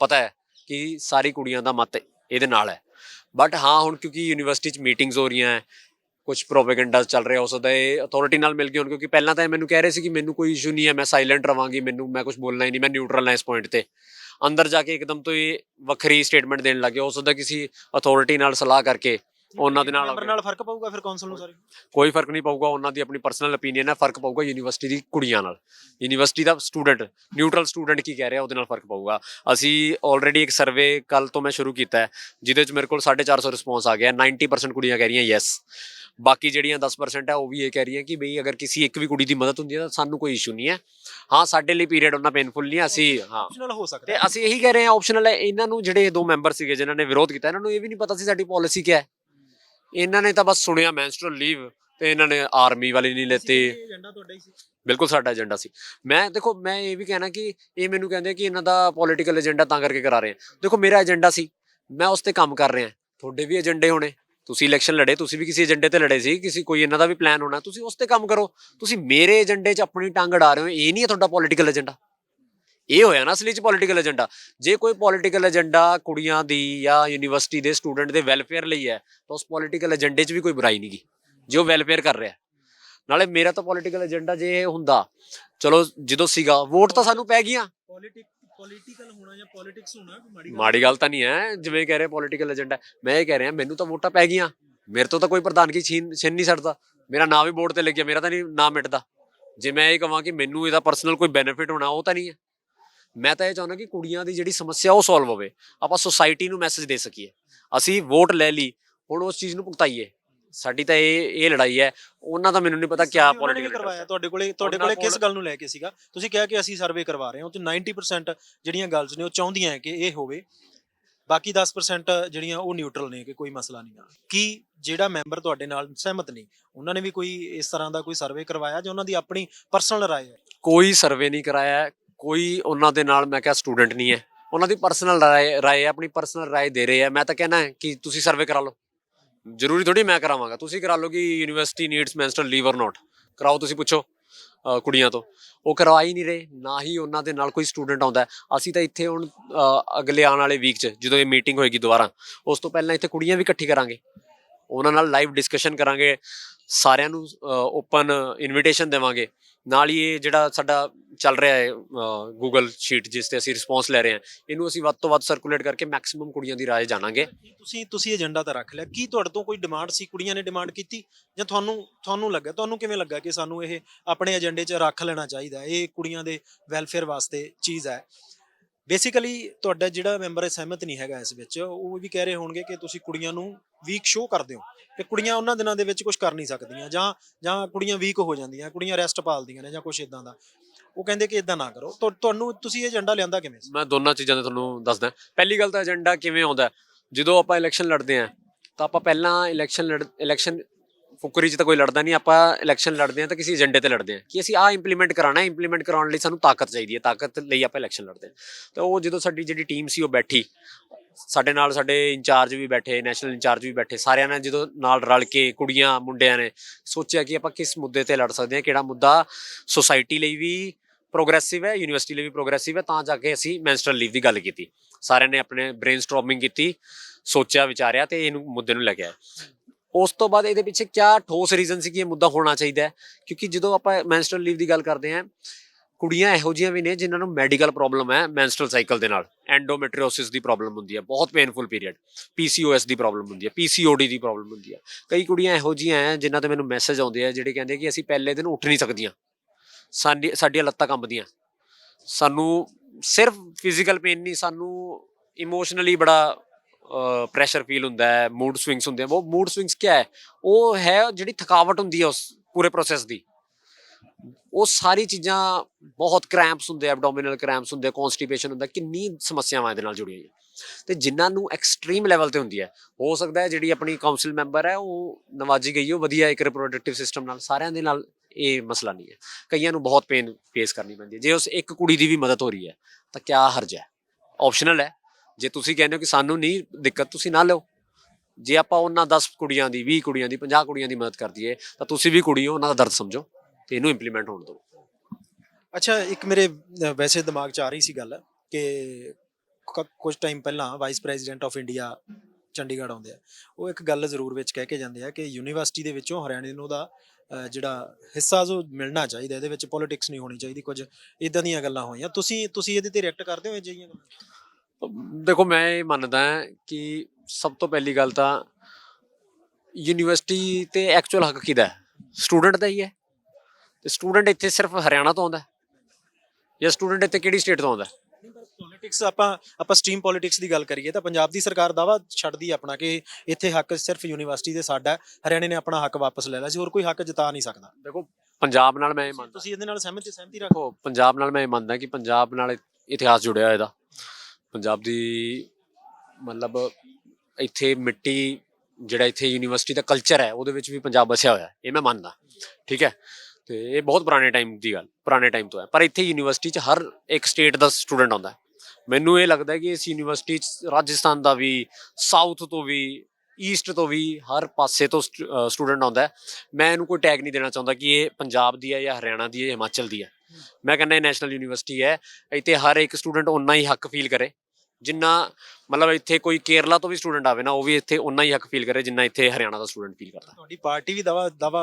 ਪਤਾ ਹੈ ਕਿ ਸਾਰੀ ਕੁੜੀਆਂ ਦਾ ਮਤ ਇਹਦੇ ਨਾਲ ਹੈ। ਬਟ ਹਾਂ, ਹੁਣ ਕਿਉਂਕਿ ਯੂਨੀਵਰਸਿਟੀ 'ਚ ਮੀਟਿੰਗਸ ਹੋ ਰਹੀਆਂ ਹੈ ਕੁਝ ਪ੍ਰੋਪੇਗੈਂਡਾ ਚੱਲ ਰਿਹਾ ਹੋ ਸਕਦਾ ਹੈ ਅਥਾਰਟੀ ਨਾਲ ਮਿਲ ਕੇ ਹੁਣ ਕਿਉਂਕਿ ਪਹਿਲਾਂ ਤਾਂ ਇਹ ਮੈਨੂੰ ਕਹਿ ਰਹੇ ਸੀ ਕਿ ਮੈਨੂੰ ਕੋਈ ਇਸ਼ੂ ਨਹੀਂ ਹੈ ਮੈਂ ਸਾਇਲੈਂਟ ਰਵਾਂਗੀ ਮੈਨੂੰ ਮੈਂ ਕੁਝ ਬੋਲਣਾ ਹੀ ਨਹੀਂ ਮੈਂ ਨਿਊਟਰਲ ਹਾਂ ਇਸ ਪੁਆਇੰਟ ਤੇ। ਅੰਦਰ ਜਾ ਕੇ ਇੱਕਦਮ ਤੋਂ ਇਹ ਵੱਖਰੀ ਸਟੇਟਮੈਂਟ ਦੇਣ ਲੱਗੇ ਹੋ ਸਕਦਾ ਕਿਸੇ ਅਥਾਰਟੀ ਨਾਲ ਸਲਾਹ ਕਰਕੇ ਉਹਨਾਂ ਦੇ ਨਾਲ ਮੈਂਬਰ ਨਾਲ ਫ਼ਰਕ ਪਊਗਾ ਫਿਰ ਕਾਉਂਸਲ ਨੂੰ ਸਾਰੇ? ਕੋਈ ਫ਼ਰਕ ਨਹੀਂ ਪਊਗਾ ਉਹਨਾਂ ਦੀ ਆਪਣੀ ਪਰਸਨਲ ਓਪੀਨੀਅਨ ਹੈ ਫ਼ਰਕ ਪਊਗਾ ਯੂਨੀਵਰਸਿਟੀ ਦੀ ਕੁੜੀਆਂ ਨਾਲ। ਯੂਨੀਵਰਸਿਟੀ ਦਾ ਸਟੂਡੈਂਟ ਨਿਊਟਰਲ ਸਟੂਡੈਂਟ ਕੀ ਕਹਿ ਰਿਹਾ ਉਹਦੇ ਨਾਲ ਫ਼ਰਕ ਪਊਗਾ। ਅਸੀਂ ਆਲਰੇਡੀ ਇੱਕ ਸਰਵੇ ਕੱਲ ਤੋਂ ਮੈਂ ਸ਼ੁਰੂ ਕੀਤਾ ਹੈ ਜਿਹਦੇ ਵਿੱਚ ਮੇਰੇ ਕੋਲ 450 ਰਿਸਪੌਂਸ ਆ ਗਿਆ 90% ਕੁੜੀਆਂ ਕਹਿ ਰਹੀਆਂ ਯੈਸ ਬਾਕੀ ਜਿਹੜੀਆਂ 10% ਹੈ ਉਹ ਵੀ ਇਹ ਕਹਿ ਰਹੀਆਂ ਕਿ ਬਈ ਅਗਰ ਕਿਸੇ ਇੱਕ ਵੀ ਕੁੜੀ ਦੀ ਮਦਦ ਹੁੰਦੀ ਹੈ ਤਾਂ ਸਾਨੂੰ ਕੋਈ ਇਸ਼ੂ ਨਹੀਂ ਹੈ। ਹਾਂ ਸਾਡੇ ਲਈ ਪੀਰੀਅਡ ਉਹਨਾਂ ਪੇਨਫੁਲ ਨਹੀਂ ਹੈ, ਅਸੀਂ ਹਾਂ। ਆਪਸ਼ਨਲ ਹੋ ਸਕਦਾ ਤੇ ਹੈ। ਅਸੀਂ ਇਹੀ ਕਹਿ ਰਹੇ ਹਾਂ ਆਪਸ਼ਨਲ ਹੈ ਇਹਨਾਂ ਨੂੰ ਜਿਹੜੇ ਦੋ ਮੈਂਬਰ ਸੀਗੇ ਜਿਨ੍ਹਾਂ ਨੇ ਵਿਰੋਧ ਕੀਤਾ ਇਹਨਾਂ ਨੂੰ ਇਹ ਵੀ ਨਹੀਂ ਪਤਾ ਸੀ ਸਾਡੀ ਪਾਲਿਸੀ ਕੀ ਹੈ। ਇਹਨਾਂ ਨੇ ਤਾਂ ਬਸ ਸੁਣਿਆ ਮੈਂਸਟਰਲ ਲੀਵ ਤੇ ਇਹਨਾਂ ਨੇ ਆਰਮੀ ਵਾਲੀ ਨਹੀਂ ਲੈਤੀ। ਏਜੰਡਾ ਤੁਹਾਡਾ ਹੀ ਸੀ? ਬਿਲਕੁਲ ਸਾਡਾ ਏਜੰਡਾ ਸੀ। ਮੈਂ ਦੇਖੋ ਮੈਂ ਇਹ ਵੀ ਕਹਿਣਾ ਕਿ ਇਹ ਮੈਨੂੰ ਕਹਿੰਦੇ ਕਿ ਇਹਨਾਂ ਦਾ ਪੋਲੀਟੀਕਲ ਏਜੰਡਾ ਤਾਂ ਕਰਕੇ ਕਰਾ ਰਹੇ ਆ। ਦੇਖੋ ਮੇਰਾ ਏਜੰਡਾ ਸੀ ਮੈਂ ਉਸ ਤੇ ਕੰਮ ਕਰ ਰਿਹਾ। ਤੁਹਾਡੇ ਵੀ ਏਜੰਡੇ ਹੋਣੇ। ਤੁਸੀਂ ਇਲੈਕਸ਼ਨ ਲੜੇ, ਤੁਸੀਂ ਵੀ ਕਿਸੇ ਏਜੰਡੇ ਤੇ ਲੜੇ ਸੀ, ਕਿਸੇ ਕੋਈ ਇਹਨਾਂ ਦਾ ਵੀ ਪਲਾਨ ਹੋਣਾ, ਤੁਸੀਂ ਉਸ ਤੇ ਕੰਮ ਕਰੋ। ਤੁਸੀਂ ਮੇਰੇ ਏਜੰਡੇ 'ਚ ਆਪਣੀ ਟੰਗ ਅੜਾ ਰਹੇ ਹੋ, ਇਹ ਨਹੀਂ ਹੈ ਤੁਹਾਡਾ ਪੋਲੀਟੀਕਲ ਏਜੰਡਾ ਇਹ ਹੋਇਆ ਨਾ ਅਸਲੀ 'ਚ ਪੋਲੀਟੀਕਲ ਏਜੰਡਾ ਜੇ ਕੋਈ ਪੋਲੀਟੀਕਲ ਏਜੰਡਾ ਕੁੜੀਆਂ ਦੀ ਜਾਂ ਯੂਨੀਵਰਸਿਟੀ ਦੇ ਸਟੂਡੈਂਟ ਦੇ ਵੈਲਫੇਅਰ ਲਈ ਹੈ, ਤਾਂ ਉਸ ਪੋਲੀਟੀਕਲ ਏਜੰਡੇ 'ਚ ਵੀ ਕੋਈ ਬੁਰਾਈ ਨਹੀਂ ਨਹੀਂਗੀ ਜੋ ਵੈਲਫੇਅਰ ਕਰ ਰਿਹਾ ਨਾਲੇ ਮੇਰਾ ਤਾਂ ਪੋਲੀਟੀਕਲ ਏਜੰਡਾ ਜੇ ਇਹ ਹੁੰਦਾ, ਚਲੋ ਜਦੋਂ ਸੀਗਾ, ਵੋਟ ਤਾਂ ਸਾਨੂੰ ਪੈ ਗਈਆਂ। ਪੋਲਿਟਿਕ ਪੋਲੀਟੀਕਲ ਹੋਣਾ ਜਾਂ ਪੋਲਿਟਿਕਸ ਹੋਣਾ, ਕੋਈ ਮਾੜੀ ਗੱਲ ਮਾੜੀ ਗੱਲ ਤਾਂ ਨਹੀਂ ਹੈ, ਜਿਵੇਂ ਕਹਿ ਰਹੇ ਪੋਲੀਟੀਕਲ ਏਜੰਡਾ ਮੈਂ ਇਹ ਕਹਿ ਰਿਹਾ, ਮੈਨੂੰ ਤਾਂ ਵੋਟਾਂ ਪੈ ਗਈਆਂ। ਮੇਰੇ ਤੋਂ ਤਾਂ ਕੋਈ ਪ੍ਰਧਾਨਗੀ ਛੀਨ ਛਿਨ ਨਹੀਂ ਸਕਦਾ ਮੇਰਾ ਨਾਮ ਵੀ ਬੋਰਡ ਤੇ ਲੱਗਿਆ, ਮੇਰਾ ਤਾਂ ਨਹੀਂ ਨਾਮ ਮਿਟਦਾ। ਜੇ ਮੈਂ ਇਹ ਕਹਾਂ ਕਿ ਮੈਨੂੰ ਇਹਦਾ ਪਰਸਨਲ ਕੋਈ ਬੈਨੀਫਿਟ ਹੋਣਾ, ਉਹ ਤਾਂ ਨਹੀਂ ਹੈ। ਮੈਂ ਤਾਂ ਇਹ ਚਾਹੁੰਦਾ ਕਿ ਕੁੜੀਆਂ ਦੀ ਜਿਹੜੀ ਸਮੱਸਿਆ, ਉਹ ਸੋਲਵ ਹੋਵੇ। ਆਪਾਂ ਸੁਸਾਇਟੀ ਨੂੰ ਮੈਸੇਜ ਦੇ ਸਕੀਏ। ਅਸੀਂ ਵੋਟ ਲੈ ਲਈ, ਹੁਣ ਉਸ ਚੀਜ਼ ਨੂੰ ਭੁਗਤਾਈਏ। ਸਾਡੀ ਤਾਂ ਇਹ ਇਹ ਲੜਾਈ ਹੈ। ਉਹਨਾਂ ਦਾ ਮੈਨੂੰ ਨਹੀਂ ਪਤਾ ਕਿਆ ਪੋਲੀਟੀਕਲ ਕਰਵਾਇਆ। ਤੁਹਾਡੇ ਕੋਲੇ ਤੁਹਾਡੇ ਕੋਲੇ ਕਿਸ ਗੱਲ ਨੂੰ ਲੈ ਕੇ ਸੀਗਾ? ਤੁਸੀਂ ਕਿਹਾ ਕਿ ਅਸੀਂ ਸਰਵੇ ਕਰਵਾ ਰਹੇ ਹਾਂ। ਤੇ 90% ਜਿਹੜੀਆਂ ਗਰਲਸ ਨੇ ਉਹ ਚਾਹੁੰਦੀਆਂ ਹੈ ਕਿ ਇਹ ਹੋਵੇ। ਬਾਕੀ 10% ਜਿਹੜੀਆਂ ਉਹ ਨਿਊਟਰਲ ਨੇ ਕਿ ਕੋਈ ਮਸਲਾ ਨਹੀਂ ਆ। ਕੀ ਜਿਹੜਾ ਮੈਂਬਰ ਤੁਹਾਡੇ ਨਾਲ ਸਹਿਮਤ ਨਹੀਂ ਉਹਨਾਂ ਨੇ ਵੀ ਕੋਈ ਇਸ ਤਰ੍ਹਾਂ ਦਾ ਕੋਈ ਸਰਵੇ ਕਰਵਾਇਆ ਜਾਂ ਉਹਨਾਂ ਦੀ ਆਪਣੀ ਪਰਸਨਲ ਰਾਏ ਹੈ? ਕੋਈ ਸਰਵੇ ਨਹੀਂ ਕਰਾਇਆ। ਕੋਈ ਉਹਨਾਂ ਦੇ ਨਾਲ ਮੈਂ ਕਿਹਾ ਸਟੂਡੈਂਟ ਨਹੀਂ ਹੈ। ਉਹਨਾਂ ਦੀ ਪਰਸਨਲ ਰਾਏ ਰਾਏ ਹੈ, ਆਪਣੀ ਪਰਸਨਲ ਰਾਏ ਦੇ ਰਹੇ ਆ ਮੈਂ ਤਾਂ ਕਹਿਣਾ ਹੈ ਕਿ ਤੁਸੀਂ ਸਰਵੇ ਕਰਾ ਲਓ। ਜ਼ਰੂਰੀ ਥੋੜੀ ਮੈਂ ਕਰਾਵਾਂਗਾ। ਤੁਸੀਂ ਕਰਾ ਲਓ ਕਿ university needs menstrual leave or not ਕਰਾਓ ਤੁਸੀਂ ਪੁੱਛੋ ਕੁੜੀਆਂ ਤੋਂ। ਉਹ ਕਰਵਾ ਹੀ ਨਹੀਂ ਰਹੇ, ਨਾ ਹੀ ਉਹਨਾਂ ਦੇ ਨਾਲ ਕੋਈ ਸਟੂਡੈਂਟ ਆਉਂਦਾ ਅਸੀਂ ਤਾਂ ਇੱਥੇ ਹੁਣ ਅਗਲੇ ਆਉਣ ਵਾਲੇ ਵੀਕ 'ਚ, ਜਦੋਂ ਇਹ ਮੀਟਿੰਗ ਹੋਏਗੀ ਦੁਬਾਰਾ, ਉਸ ਤੋਂ ਪਹਿਲਾਂ ਇੱਥੇ ਕੁੜੀਆਂ ਵੀ ਇਕੱਠੀ ਕਰਾਂਗੇ। ਉਹਨਾਂ ਨਾਲ ਲਾਈਵ ਡਿਸਕਸ਼ਨ ਕਰਾਂਗੇ। ਸਾਰਿਆਂ ਨੂੰ ਓਪਨ ਇਨਵੀਟੇਸ਼ਨ ਦੇਵਾਂਗੇ। ਨਾਲ ਹੀ ਇਹ ਜਿਹੜਾ ਸਾਡਾ ਚੱਲ ਰਿਹਾ ਹੈ ਗੂਗਲ ਸ਼ੀਟ ਜਿਸ ਤੇ ਅਸੀਂ ਰਿਸਪੌਂਸ ਲੈ ਰਹੇ ਹਾਂ, ਇਹਨੂੰ ਅਸੀਂ ਵੱਧ ਤੋਂ ਵੱਧ ਸਰਕੂਲੇਟ ਕਰਕੇ ਮੈਕਸਿਮਮ ਕੁੜੀਆਂ ਦੀ ਰਾਏ ਜਾਣਾਂਗੇ। ਤੁਸੀਂ ਤੁਸੀਂ ਏਜੰਡਾ ਤਾਂ ਰੱਖ ਲਿਆ, ਕੀ ਤੁਹਾਡੇ ਤੋਂ ਕੋਈ ਡਿਮਾਂਡ ਸੀ, ਕੁੜੀਆਂ ਨੇ ਡਿਮਾਂਡ ਕੀਤੀ? ਜਾਂ ਤੁਹਾਨੂੰ ਤੁਹਾਨੂੰ ਲੱਗਾ, ਤੁਹਾਨੂੰ ਕਿਵੇਂ ਲੱਗਾ ਕਿ ਸਾਨੂੰ ਇਹ ਆਪਣੇ ਏਜੰਡੇ 'ਚ ਰੱਖ ਲੈਣਾ ਚਾਹੀਦਾ, ਇਹ ਕੁੜੀਆਂ ਦੇ ਵੈਲਫੇਅਰ ਵਾਸਤੇ ਚੀਜ਼ ਹੈ? ਬੇਸਿਕਲੀ ਤੁਹਾਡਾ ਜਿਹੜਾ ਮੈਂਬਰ ਹੈ ਸਹਿਮਤ ਨਹੀਂ ਹੈਗਾ ਇਸ ਵਿੱਚ। ਉਹ ਵੀ ਕਹਿ ਰਹੇ ਹੋਣਗੇ ਕਿ ਤੁਸੀਂ ਕੁੜੀਆਂ ਨੂੰ ਵੀਕ ਸ਼ੋਅ ਕਰਦੇ ਹੋ ਕਿ ਕੁੜੀਆਂ ਉਹਨਾਂ ਦਿਨਾਂ ਦੇ ਵਿੱਚ ਕੁਝ ਕਰ ਨਹੀਂ ਸਕਦੀਆਂ ਜਾਂ ਜਾਂ ਕੁੜੀਆਂ ਵੀਕ ਹੋ ਜਾਂਦੀਆਂ, ਕੁੜੀਆਂ ਰੈਸਟ ਪਾਲਦੀਆਂ ਨੇ ਜਾਂ ਕੁਝ ਇਦਾਂ ਦਾ। ਉਹ ਕਹਿੰਦੇ ਕਿ ਇਦਾਂ ਨਾ ਕਰੋ। ਤੁਹਾਨੂੰ ਤੁਸੀਂ ਇਹ ਏਜੰਡਾ ਲਿਆਂਦਾ ਕਿਵੇਂ ਮੈਂ ਦੋਨਾਂ ਚੀਜ਼ਾਂ ਦਾ ਤੁਹਾਨੂੰ ਦੱਸਦਾ ਪਹਿਲੀ ਗੱਲ ਤਾਂ ਏਜੰਡਾ ਕਿਵੇਂ ਆਉਂਦਾ ਜਦੋਂ ਆਪਾਂ ਇਲੈਕਸ਼ਨ ਲੜਦੇ ਆਂ ਤਾਂ ਆਪਾਂ ਪਹਿਲਾਂ ਇਲੈਕਸ਼ਨ ਲੜ ਇਲੈਕਸ਼ਨ ਫੁਕਰੀ 'ਚ ਤਾਂ ਕੋਈ ਲੜਦਾ ਨਹੀਂ, ਆਪਾਂ ਇਲੈਕਸ਼ਨ ਲੜਦੇ ਆਂ ਤਾਂ ਕਿਸੇ ਏਜੰਡੇ ਤੇ ਲੜਦੇ ਆਂ ਕਿ ਅਸੀਂ ਆਹ ਇੰਪਲੀਮੈਂਟ ਕਰਾਣਾ ਹੈ ਇੰਪਲੀਮੈਂਟ ਕਰਾਉਣ ਲਈ ਸਾਨੂੰ ਤਾਕਤ ਚਾਹੀਦੀ ਹੈ, ਤਾਕਤ ਲਈ ਆਪਾਂ ਇਲੈਕਸ਼ਨ ਲੜਦੇ ਆਂ ਤਾਂ ਉਹ ਜਦੋਂ ਸਾਡੀ ਜਿਹੜੀ ਟੀਮ ਸੀ ਉਹ ਬੈਠੀ, ਸਾਡੇ ਨਾਲ ਸਾਡੇ ਇੰਚਾਰਜ ਵੀ ਬੈਠੇ ਨੈਸ਼ਨਲ ਇੰਚਾਰਜ ਵੀ ਬੈਠੇ, ਸਾਰਿਆਂ ਨੇ ਜਦੋਂ ਨਾਲ ਰਲ ਕੇ ਕੁੜੀਆਂ, ਮੁੰਡਿਆਂ ਨੇ ਸੋਚਿਆ ਕਿ ਆਪਾਂ ਕਿਸ ਮੁੱਦੇ ਤੇ ਲੜ ਸਕਦੇ ਹਾਂ, ਕਿਹੜਾ ਮੁੱਦਾ ਸੋਸਾਇਟੀ ਲਈ ਵੀ ਪ੍ਰੋਗਰੈਸਿਵ ਹੈ ਯੂਨੀਵਰਸਿਟੀ ਲਈ ਵੀ ਪ੍ਰੋਗਰੈਸਿਵ ਹੈ, ਤਾਂ ਜਾ ਕੇ ਅਸੀਂ ਮੈਂਸਟਰਲ ਲੀਵ ਦੀ ਗੱਲ ਕੀਤੀ। ਸਾਰਿਆਂ ਨੇ ਆਪਣੇ ਬ੍ਰੇਨਸਟਾਰਮਿੰਗ ਕੀਤੀ, ਸੋਚਿਆ, ਵਿਚਾਰਿਆ ਤੇ ਇਹਨੂੰ ਮੁੱਦੇ ਨੂੰ ਲੈ ਕੇ ਆਏ। ਉਸ ਤੋਂ ਬਾਅਦ ਇਹਦੇ ਪਿੱਛੇ ਕਿਆ ਠੋਸ ਰੀਜ਼ਨ ਸੀ ਕਿ ਇਹ ਮੁੱਦਾ ਹੋਣਾ ਚਾਹੀਦਾ ਹੈ? ਕਿਉਂਕਿ ਜਦੋਂ ਆਪਾਂ ਮੈਂਸਟਰਲ ਲੀਵ ਦੀ ਗੱਲ ਕਰਦੇ ਹਾਂ, ਕੁੜੀਆਂ ਇਹੋ ਜਿਹੀਆਂ ਵੀ ਨੇ ਜਿਨ੍ਹਾਂ ਨੂੰ ਮੈਡੀਕਲ ਪ੍ਰੋਬਲਮ ਹੈ ਮੈਂਸਟਰਲ ਸਾਈਕਲ ਦੇ ਨਾਲ। ਐਂਡੋਮੈਟ੍ਰੀਓਸਿਸ ਦੀ ਪ੍ਰੋਬਲਮ ਹੁੰਦੀ ਹੈ, ਬਹੁਤ ਪੇਨਫੁਲ ਪੀਰੀਅਡ ਪੀਸੀਓਐਸ ਦੀ ਪ੍ਰੋਬਲਮ ਹੁੰਦੀ ਹੈ ਪੀਸੀਓਡੀ ਦੀ ਪ੍ਰੋਬਲਮ ਹੁੰਦੀ ਹੈ। ਕਈ ਕੁੜੀਆਂ ਇਹੋ ਜਿਹੀਆਂ ਹੈ ਜਿਨ੍ਹਾਂ ਤੇ ਮੈਨੂੰ ਮੈਸੇਜ ਆਉਂਦੇ ਆ, ਜਿਹੜੇ ਕਹਿੰਦੇ ਕਿ ਅਸੀਂ ਪਹਿਲੇ ਦਿਨ ਉੱਠ ਨਹੀਂ ਸਕਦੀਆਂ। ਸਾਡੀ, ਸਾਡੀਆਂ ਲੱਤਾਂ ਕੰਬਦੀਆਂ। ਸਾਨੂੰ ਸਿਰਫ ਫਿਜ਼ੀਕਲ ਪੇਨ ਨਹੀਂ, ਸਾਨੂੰ ਇਮੋਸ਼ਨਲੀ ਬੜਾ ਪ੍ਰੈਸ਼ਰ ਫੀਲ ਹੁੰਦਾ ਹੈ ਮੂਡ ਸਵਿੰਗਸ ਹੁੰਦੇ ਆ, ਉਹ ਮੂਡ ਸਵਿੰਗਸ ਕੀ ਹੈ? ਉਹ ਹੈ ਜਿਹੜੀ ਥਕਾਵਟ ਹੁੰਦੀ ਹੈ ਉਸ ਪੂਰੇ ਪ੍ਰੋਸੈਸ ਦੀ। ਉਹ ਸਾਰੀ ਚੀਜ਼ਾਂ ਬਹੁਤ ਕ੍ਰੈਂਪਸ ਹੁੰਦੇ ਆ ਐਬਡੋਮੀਨਲ ਕ੍ਰੈਂਪਸ ਹੁੰਦੇ ਕਨਸਟੀਪੇਸ਼ਨ ਹੁੰਦਾ, ਕਿੰਨੀ ਸਮੱਸਿਆਵਾਂ ਇਹਦੇ ਨਾਲ ਜੁੜੀਆਂ ਹੋਈਆਂ। ਤੇ ਜਿਨ੍ਹਾਂ ਨੂੰ ਐਕਸਟ੍ਰੀਮ ਲੈਵਲ ਤੇ ਹੁੰਦੀ ਹੈ, ਹੋ ਸਕਦਾ ਹੈ ਜਿਹੜੀ ਆਪਣੀ ਕਾਉਂਸਲ ਮੈਂਬਰ ਹੈ, ਉਹ ਨਵਾਜੀ ਗਈ ਹੋ ਵਧੀਆ ਇੱਕ ਰਿਪਰੋਡਕਟਿਵ ਸਿਸਟਮ ਨਾਲ, ਸਾਰਿਆਂ ਦੇ ਨਾਲ ਇਹ ਮਸਲਾ ਨਹੀਂ ਹੈ। ਕਈਆਂ ਨੂੰ ਬਹੁਤ ਪੇਨ ਫੇਸ ਕਰਨੀ ਪੈਂਦੀ ਹੈ। ਜੇ ਉਸ ਇੱਕ ਕੁੜੀ ਦੀ ਵੀ ਮਦਦ ਹੋ ਰਹੀ ਹੈ, ਤਾਂ ਕਿਆ ਹਰਜ ਹੈ? ਆਪਸ਼ਨਲ ਹੈ। ਜੇ ਤੁਸੀਂ ਕਹਿੰਦੇ ਹੋ ਕਿ ਸਾਨੂੰ ਨਹੀਂ ਦਿੱਕਤ, ਤੁਸੀਂ ਨਾ ਲਓ ਜੇ ਆਪਾਂ ਉਹਨਾਂ 10 ਕੁੜੀਆਂ ਦੀ 20 ਕੁੜੀਆਂ ਦੀ 50 ਕੁੜੀਆਂ ਦੀ ਮਦਦ ਕਰ ਦਈਏ, ਤਾਂ ਤੁਸੀਂ ਵੀ ਕੁੜੀ ਹੋ ਉਹਨਾਂ ਦਾ ਦਰਦ ਸਮਝੋ ਤੇ ਇਹਨੂੰ ਇੰਪਲੀਮੈਂਟ ਹੋਣ ਦਿਓ। ਅੱਛਾ, ਇੱਕ ਮੇਰੇ ਵੈਸੇ ਦਿਮਾਗ 'ਚ ਆ ਰਹੀ ਸੀ ਗੱਲ ਕਿ ਕ- ਕੁਝ ਟਾਈਮ ਪਹਿਲਾਂ vice president of India Chandigarh ਆਉਂਦੇ ਆ। ਉਹ ਇੱਕ ਗੱਲ ਜ਼ਰੂਰ ਵਿੱਚ ਕਹਿ ਕੇ ਜਾਂਦੇ ਆ ਕਿ ਯੂਨੀਵਰਸਿਟੀ ਦੇ ਵਿੱਚੋਂ ਹਰਿਆਣੇ ਨੂੰ ਉਹਦਾ ਜਿਹੜਾ ਹਿੱਸਾ ਜੋ ਮਿਲਣਾ ਚਾਹੀਦਾ, ਇਹਦੇ ਵਿੱਚ ਪੋਲਿਟਿਕਸ ਨਹੀਂ ਹੋਣੀ ਚਾਹੀਦੀ, ਕੁਝ ਇਦਾਂ ਦੀਆਂ ਗੱਲਾਂ ਹੋਈਆਂ। ਤੁਸੀਂ ਤੁਸੀਂ ਇਹਦੇ ਤੇ ਰਿਐਕਟ ਕਰਦੇ ਹੋ ਇਹ ਜਿਹੀਆਂ ਗੱਲਾਂ? ਦੇਖੋ ਮੈਂ ਇਹ ਮੰਨਦਾ ਕਿ ਸਭ ਤੋਂ ਪਹਿਲੀ ਗੱਲ ਤਾਂ ਯੂਨੀਵਰਸਿਟੀ ਤੇ ਐਕਚੁਅਲ ਹੱਕ ਕਿਹਦਾ ਸਟੂਡੈਂਟ ਦਾ ਹੀ ਹੈ। ਤੇ ਸਟੂਡੈਂਟ ਇੱਥੇ ਸਿਰਫ ਹਰਿਆਣਾ ਤੋਂ ਆਉਂਦਾ ਹੈ ਜਾਂ ਸਟੂਡੈਂਟ ਇੱਥੇ ਕਿਹੜੀ ਸਟੇਟ ਤੋਂ ਆਉਂਦਾ ਪੋਲਿਟਿਕਸ ਆਪਾਂ ਆਪਾਂ ਸਟ੍ਰੀਮ ਪੋਲਿਟਿਕਸ ਦੀ ਗੱਲ ਕਰੀਏ ਤਾਂ ਪੰਜਾਬ ਦੀ ਸਰਕਾਰ ਦਾਵਾ ਛੱਡਦੀ ਆਪਣਾ ਕਿ ਇੱਥੇ ਹੱਕ ਸਿਰਫ ਯੂਨੀਵਰਸਿਟੀ ਦੇ ਸਾਡਾ ਹਰਿਆਣੇ ਨੇ ਆਪਣਾ ਹੱਕ ਵਾਪਸ ਲੈ ਲਿਆ ਸੀ ਹੋਰ ਕੋਈ ਹੱਕ ਜਿਤਾ ਨਹੀਂ ਸਕਦਾ। ਦੇਖੋ ਪੰਜਾਬ ਨਾਲ ਮੈਂ ਇਹ ਮੰਨਦਾ। ਤੁਸੀਂ ਇਹਦੇ ਨਾਲ ਸਹਿਮਤੀ ਸਹਿਮਤੀ ਰੱਖੋ ਪੰਜਾਬ ਨਾਲ ਮੈਂ ਇਹ ਮੰਨਦਾ ਕਿ ਪੰਜਾਬ ਨਾਲ ਇਤਿਹਾਸ ਜੁੜਿਆ ਹੋਇਆ ਇਹਦਾ। ਪੰਜਾਬ ਦੀ ਮਤਲਬ ਇੱਥੇ ਮਿੱਟੀ, ਜਿਹੜਾ ਇੱਥੇ ਯੂਨੀਵਰਸਿਟੀ ਦਾ ਕਲਚਰ ਹੈ, ਉਹਦੇ ਵਿੱਚ ਵੀ ਪੰਜਾਬ ਵਸਿਆ ਹੋਇਆ ਇਹ ਮੈਂ ਮੰਨਦਾ, ਠੀਕ ਹੈ? ਤੇ ਇਹ ਬਹੁਤ ਪੁਰਾਣੇ ਟਾਈਮ ਦੀ ਗੱਲ, ਪੁਰਾਣੇ ਟਾਈਮ ਤੋਂ ਹੈ। ਪਰ ਇੱਥੇ ਯੂਨੀਵਰਸਿਟੀ 'ਚ ਹਰ ਇੱਕ ਸਟੇਟ ਦਾ ਸਟੂਡੈਂਟ ਆਉਂਦਾ ਮੈਨੂੰ ਇਹ ਲੱਗਦਾ ਕਿ ਇਸ ਯੂਨੀਵਰਸਿਟੀ 'ਚ ਰਾਜਸਥਾਨ ਦਾ ਵੀ ਸਾਊਥ ਤੋਂ ਵੀ ਈਸਟ ਤੋਂ ਵੀ ਹਰ ਪਾਸੇ ਤੋਂ ਸਟੂਡੈਂਟ ਆਉਂਦਾ ਮੈਂ ਇਹਨੂੰ ਕੋਈ ਟੈਗ ਨਹੀਂ ਦੇਣਾ ਚਾਹੁੰਦਾ ਕਿ ਇਹ ਪੰਜਾਬ ਦੀ ਹੈ ਜਾਂ ਹਰਿਆਣਾ ਦੀ ਹੈ ਜਾਂ ਹਿਮਾਚਲ ਦੀ ਹੈ। ਮੈਂ ਕਹਿੰਦਾ ਇਹ ਨੈਸ਼ਨਲ ਯੂਨੀਵਰਸਿਟੀ ਹੈ ਇੱਥੇ ਹਰ ਇੱਕ ਸਟੂਡੈਂਟ ਉਨਾ ਹੀ ਹੱਕ ਫੀਲ ਕਰੇ ਜਿੰਨਾ ਮਤਲਬ ਇੱਥੇ ਕੋਈ ਕੇਰਲਾ ਤੋਂ ਵੀ ਸਟੂਡੈਂਟ ਆਵੇ ਨਾ ਉਹ ਵੀ ਇੱਥੇ ਉਨਾ ਹੀ ਹੱਕ ਫੀਲ ਕਰੇ ਜਿੰਨਾ ਇੱਥੇ ਹਰਿਆਣਾ ਦਾ ਸਟੂਡੈਂਟ ਫੀਲ ਕਰਦਾ। ਤੁਹਾਡੀ ਪਾਰਟੀ ਵੀ ਦਵਾ ਦਵਾ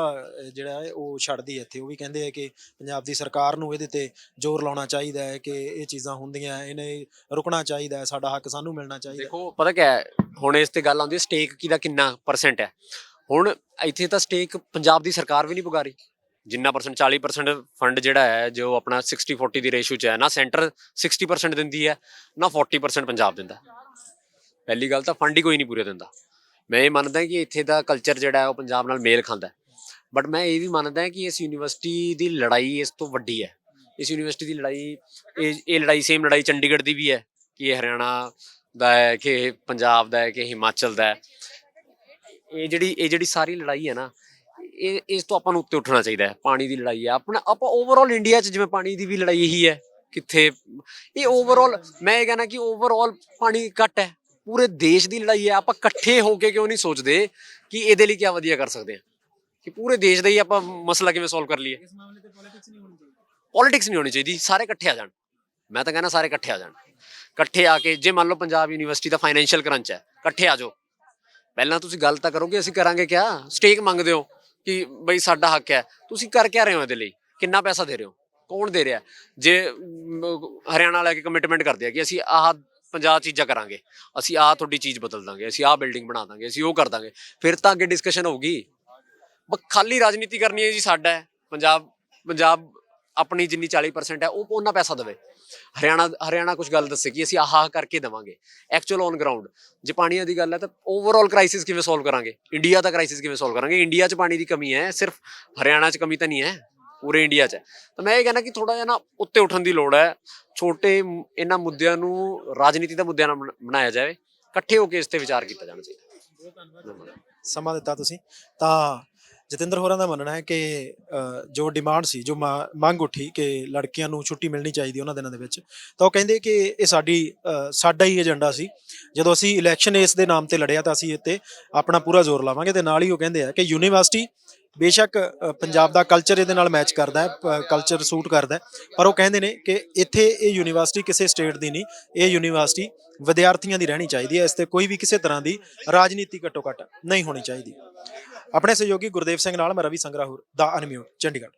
ਜਿਹੜਾ ਹੈ ਉਹ ਛੱਡਦੀ ਹੈ ਇੱਥੇ ਉਹ ਵੀ ਕਹਿੰਦੇ ਆ ਕਿ ਪੰਜਾਬ ਦੀ ਸਰਕਾਰ ਨੂੰ ਇਹਦੇ ਤੇ ਜ਼ੋਰ ਲਾਉਣਾ ਚਾਹੀਦਾ ਹੈ ਕਿ ਇਹ ਚੀਜ਼ਾਂ ਹੁੰਦੀਆਂ ਇਹਨੇ ਰੁਕਣਾ ਚਾਹੀਦਾ ਹੈ ਸਾਡਾ ਹੱਕ ਸਾਨੂੰ ਮਿਲਣਾ ਚਾਹੀਦਾ। ਦੇਖੋ ਪਤਾ ਕਿਆ ਹੈ ਹੁਣ ਇਸ ਤੇ ਗੱਲ ਆਉਂਦੀ ਹੈ ਸਟੇਕ ਕਿਹਦਾ ਕਿੰਨਾ ਪਰਸੈਂਟ ਹੈ। ਹੁਣ ਇੱਥੇ ਤਾਂ ਸਟੇਕ ਪੰਜਾਬ ਦੀ ਸਰਕਾਰ ਵੀ ਨਹੀਂ ਪੁਗਾ ਰਹੀ ਜਿੰਨਾ ਪਰਸੈਂਟ 40% ਫੰਡ ਜਿਹੜਾ ਹੈ, ਜੋ ਆਪਣਾ 60 40 ਦੀ ਰੇਸ਼ੋ ਚ ਹੈ, ਨਾ ਸੈਂਟਰ 60% ਦਿੰਦੀ ਹੈ, ਨਾ 40% ਪੰਜਾਬ ਦਿੰਦਾ। ਪਹਿਲੀ ਗੱਲ ਤਾਂ ਫੰਡ ਹੀ ਕੋਈ ਨਹੀਂ ਪੂਰੇ ਦਿੰਦਾ। ਮੈਂ ਇਹ ਮੰਨਦਾ ਕਿ ਇੱਥੇ ਦਾ ਕਲਚਰ ਜਿਹੜਾ ਹੈ, ਉਹ ਪੰਜਾਬ ਨਾਲ ਮੇਲ ਖਾਂਦਾ ਬਟ ਮੈਂ ਇਹ ਵੀ ਮੰਨਦਾ ਕਿ ਇਸ ਯੂਨੀਵਰਸਿਟੀ ਦੀ ਲੜਾਈ ਇਸ ਤੋਂ ਵੱਡੀ ਹੈ। ਇਸ ਯੂਨੀਵਰਸਿਟੀ ਦੀ ਲੜਾਈ, ਇਹ ਇਹ ਲੜਾਈ ਸੇਮ ਲੜਾਈ ਚੰਡੀਗੜ੍ਹ ਦੀ ਵੀ ਹੈ, ਕਿ ਇਹ ਹਰਿਆਣਾ ਦਾ ਹੈ, ਕਿ ਪੰਜਾਬ ਦਾ ਹੈ, ਕਿ ਹਿਮਾਚਲ ਦਾ ਹੈ। ਇਹ ਜਿਹੜੀ ਇਹ ਜਿਹੜੀ ਸਾਰੀ ਲੜਾਈ ਹੈ ਨਾ ਇਹ ਇਸ ਤੋਂ ਆਪਾਂ ਨੂੰ ਉੱਤੇ ਉੱਠਣਾ ਚਾਹੀਦਾ ਹੈ ਪਾਣੀ ਦੀ ਲੜਾਈ ਹੈ। ਆਪਣਾ ਆਪਾਂ ਓਵਰਆਲ ਇੰਡੀਆ 'ਚ ਜਿਵੇਂ ਪਾਣੀ ਦੀ ਵੀ ਲੜਾਈ ਇਹੀ ਹੈ ਕਿੱਥੇ ਇਹ ਓਵਰਆਲ ਮੈਂ ਇਹ ਕਹਿੰਦਾ ਕਿ ਓਵਰਆਲ ਪਾਣੀ ਘੱਟ ਹੈ ਪੂਰੇ ਦੇਸ਼ ਦੀ ਲੜਾਈ ਹੈ। ਆਪਾਂ ਇਕੱਠੇ ਹੋ ਕੇ ਕਿਉਂ ਨਹੀਂ ਸੋਚਦੇ ਕਿ ਇਹਦੇ ਲਈ ਕੀ ਵਧੀਆ ਕਰ ਸਕਦੇ ਹਾਂ? ਕਿ ਪੂਰੇ ਦੇਸ਼ ਦਾ ਹੀ ਆਪਾਂ ਮਸਲਾ ਕਿਵੇਂ ਸੋਲਵ ਕਰ ਲਈਏ? ਇਸ ਮਾਮਲੇ ਤੇ ਪੋਲਿਟਿਕਸ ਨਹੀਂ ਹੋਣੀ ਚਾਹੀਦੀ। ਪੋਲਿਟਿਕਸ ਨਹੀਂ ਹੋਣੀ ਚਾਹੀਦੀ ਸਾਰੇ ਇਕੱਠੇ ਆ ਜਾਣ। ਮੈਂ ਤਾਂ ਕਹਿੰਦਾ ਸਾਰੇ ਇਕੱਠੇ ਆ ਜਾਣ। ਇਕੱਠੇ ਆ ਕੇ ਜੇ ਮੰਨ ਲਓ ਪੰਜਾਬ ਯੂਨੀਵਰਸਿਟੀ ਦਾ ਫਾਈਨੈਂਸ਼ੀਅਲ ਕਰੰਚ ਹੈ ਇਕੱਠੇ ਆ ਜਾਓ। ਪਹਿਲਾਂ ਤੁਸੀਂ ਗੱਲ ਤਾਂ ਕਰੋਗੇ ਅਸੀਂ ਕਰਾਂਗੇ ਕਿਆ? ਸਟੇਕ ਮੰਗਦੇ ਹੋ। ਕਿ ਬਈ ਸਾਡਾ ਹੱਕ ਹੈ। ਤੁਸੀਂ ਕਰ ਕਿਆ ਰਹੇ ਹੋ ਇਹਦੇ ਲਈ? ਕਿੰਨਾ ਪੈਸਾ ਦੇ ਰਹੇ ਹੋ? ਕੌਣ ਦੇ ਰਿਹਾ? ਜੇ ਹਰਿਆਣਾ ਲੈ ਕੇ ਕਮਿਟਮੈਂਟ ਕਰਦੇ ਆ ਕਿ ਅਸੀਂ ਆਹ 50 ਚੀਜ਼ਾਂ ਕਰਾਂਗੇ। ਅਸੀਂ ਆਹ ਤੁਹਾਡੀ ਚੀਜ਼ ਬਦਲ ਦਾਂਗੇ। ਅਸੀਂ ਆਹ ਬਿਲਡਿੰਗ ਬਣਾ ਦਾਂਗੇ। ਅਸੀਂ ਉਹ ਕਰ ਦਾਂਗੇ। ਫਿਰ ਤਾਂ ਅੱਗੇ ਡਿਸਕਸ਼ਨ ਹੋਊਗੀ। ਬਸ ਖਾਲੀ ਰਾਜਨੀਤੀ ਕਰਨੀ ਹੈ ਜੀ ਸਾਡਾ ਪੰਜਾਬ ਪੰਜਾਬ ਆਪਣੀ ਜਿੰਨੀ 40% ਹੈ, ਉਹ ਉਹਨਾਂ ਪੈਸਾ ਦੇਵੇ। ਹਰਿਆਣਾ ਹਰਿਆਣਾ ਕੁਝ ਗੱਲ ਦੱਸੇ ਕਿ ਅਸੀਂ ਆਹ ਕਰਕੇ ਦੇਵਾਂਗੇ। ਐਕਚੁਅਲ ਔਨ ਗਰਾਊਂਡ ਜੇ ਪਾਣੀਆਂ ਦੀ ਗੱਲ ਹੈ ਤਾਂ ਓਵਰਆਲ ਕ੍ਰਾਈਸਿਸ ਕਿਵੇਂ ਸੋਲਵ ਕਰਾਂਗੇ? ਇੰਡੀਆ ਦਾ ਕ੍ਰਾਈਸਿਸ ਕਿਵੇਂ ਸੋਲਵ ਕਰਾਂਗੇ? ਇੰਡੀਆ 'ਚ ਪਾਣੀ ਦੀ ਕਮੀ ਹੈ, ਸਿਰਫ ਹਰਿਆਣਾ 'ਚ ਕਮੀ ਤਾਂ ਨਹੀਂ ਹੈ, ਪੂਰੇ ਇੰਡੀਆ 'ਚ ਹੈ। ਤਾਂ ਮੈਂ ਇਹ ਕਹਿੰਦਾ ਕਿ ਥੋੜਾ ਜਿਹਾ ਨਾ ਉੱਤੇ ਉੱਠਣ ਦੀ ਲੋੜ ਹੈ, ਛੋਟੇ ਇਹਨਾਂ ਮੁੱਦਿਆਂ ਨੂੰ, ਰਾਜਨੀਤੀ ਦੇ ਮੁੱਦਿਆਂ ਨਾਲ ਬਣਾਇਆ ਜਾਵੇ, ਇਕੱਠੇ ਹੋ ਕੇ ਇਸ ਤੇ ਵਿਚਾਰ ਕੀਤਾ ਜਾਣਾ ਚਾਹੀਦਾ। ਸਮਾਂ ਦਿੱਤਾ ਤੁਸੀਂ। ਤਾਂ ਜਤਿੰਦਰ ਹੋਰਾਂ ਦਾ ਮੰਨਣਾ ਹੈ ਕਿ ਜੋ ਡਿਮਾਂਡ ਸੀ, ਜੋ ਮਾ- ਮੰਗ ਉੱਠੀ ਕਿ ਲੜਕੀਆਂ ਨੂੰ ਛੁੱਟੀ ਮਿਲਣੀ ਚਾਹੀਦੀ ਉਹਨਾਂ ਦਿਨਾਂ ਦੇ ਵਿੱਚ, ਤਾਂ ਉਹ ਕਹਿੰਦੇ ਕਿ ਇਹ ਸਾਡੀ ਸਾਡਾ ਹੀ ਏਜੰਡਾ ਸੀ। ਜਦੋਂ ਅਸੀਂ ਇਲੈਕਸ਼ਨ ਇਸ ਦੇ ਨਾਮ ਤੇ ਲੜਿਆ ਤਾਂ ਅਸੀਂ ਇੱਥੇ ਆਪਣਾ ਪੂਰਾ ਜ਼ੋਰ ਲਾਵਾਂਗੇ ਤੇ ਨਾਲ ਹੀ ਉਹ ਕਹਿੰਦੇ ਆ ਕਿ ਯੂਨੀਵਰਸਿਟੀ ਬੇਸ਼ੱਕ ਪੰਜਾਬ ਦਾ ਕਲਚਰ ਇਹਦੇ ਨਾਲ ਮੈਚ ਕਰਦਾ ਹੈ ਕਲਚਰ ਸੂਟ ਕਰਦਾ ਹੈ, ਪਰ ਉਹ ਕਹਿੰਦੇ ਨੇ ਕਿ ਇੱਥੇ ਇਹ ਯੂਨੀਵਰਸਿਟੀ ਕਿਸੇ ਸਟੇਟ ਦੀ ਨਹੀਂ, ਇਹ ਯੂਨੀਵਰਸਿਟੀ ਵਿਦਿਆਰਥੀਆਂ ਦੀ ਰਹਿਣੀ ਚਾਹੀਦੀ ਹੈ, ਇਸ ਤੇ ਕੋਈ ਵੀ ਕਿਸੇ ਤਰ੍ਹਾਂ ਦੀ ਰਾਜਨੀਤੀ ਘੱਟੋ ਘੱਟ ਨਹੀਂ ਹੋਣੀ ਚਾਹੀਦੀ। ਆਪਣੇ ਸਹਿਯੋਗੀ ਗੁਰਦੇਵ ਸਿੰਘ ਨਾਲ ਮੈਂ ਰਵੀ ਸੰਗਰਾਹੁਰ ਦਾ ਅਨਮਿਊਟ ਚੰਡੀਗੜ੍ਹ।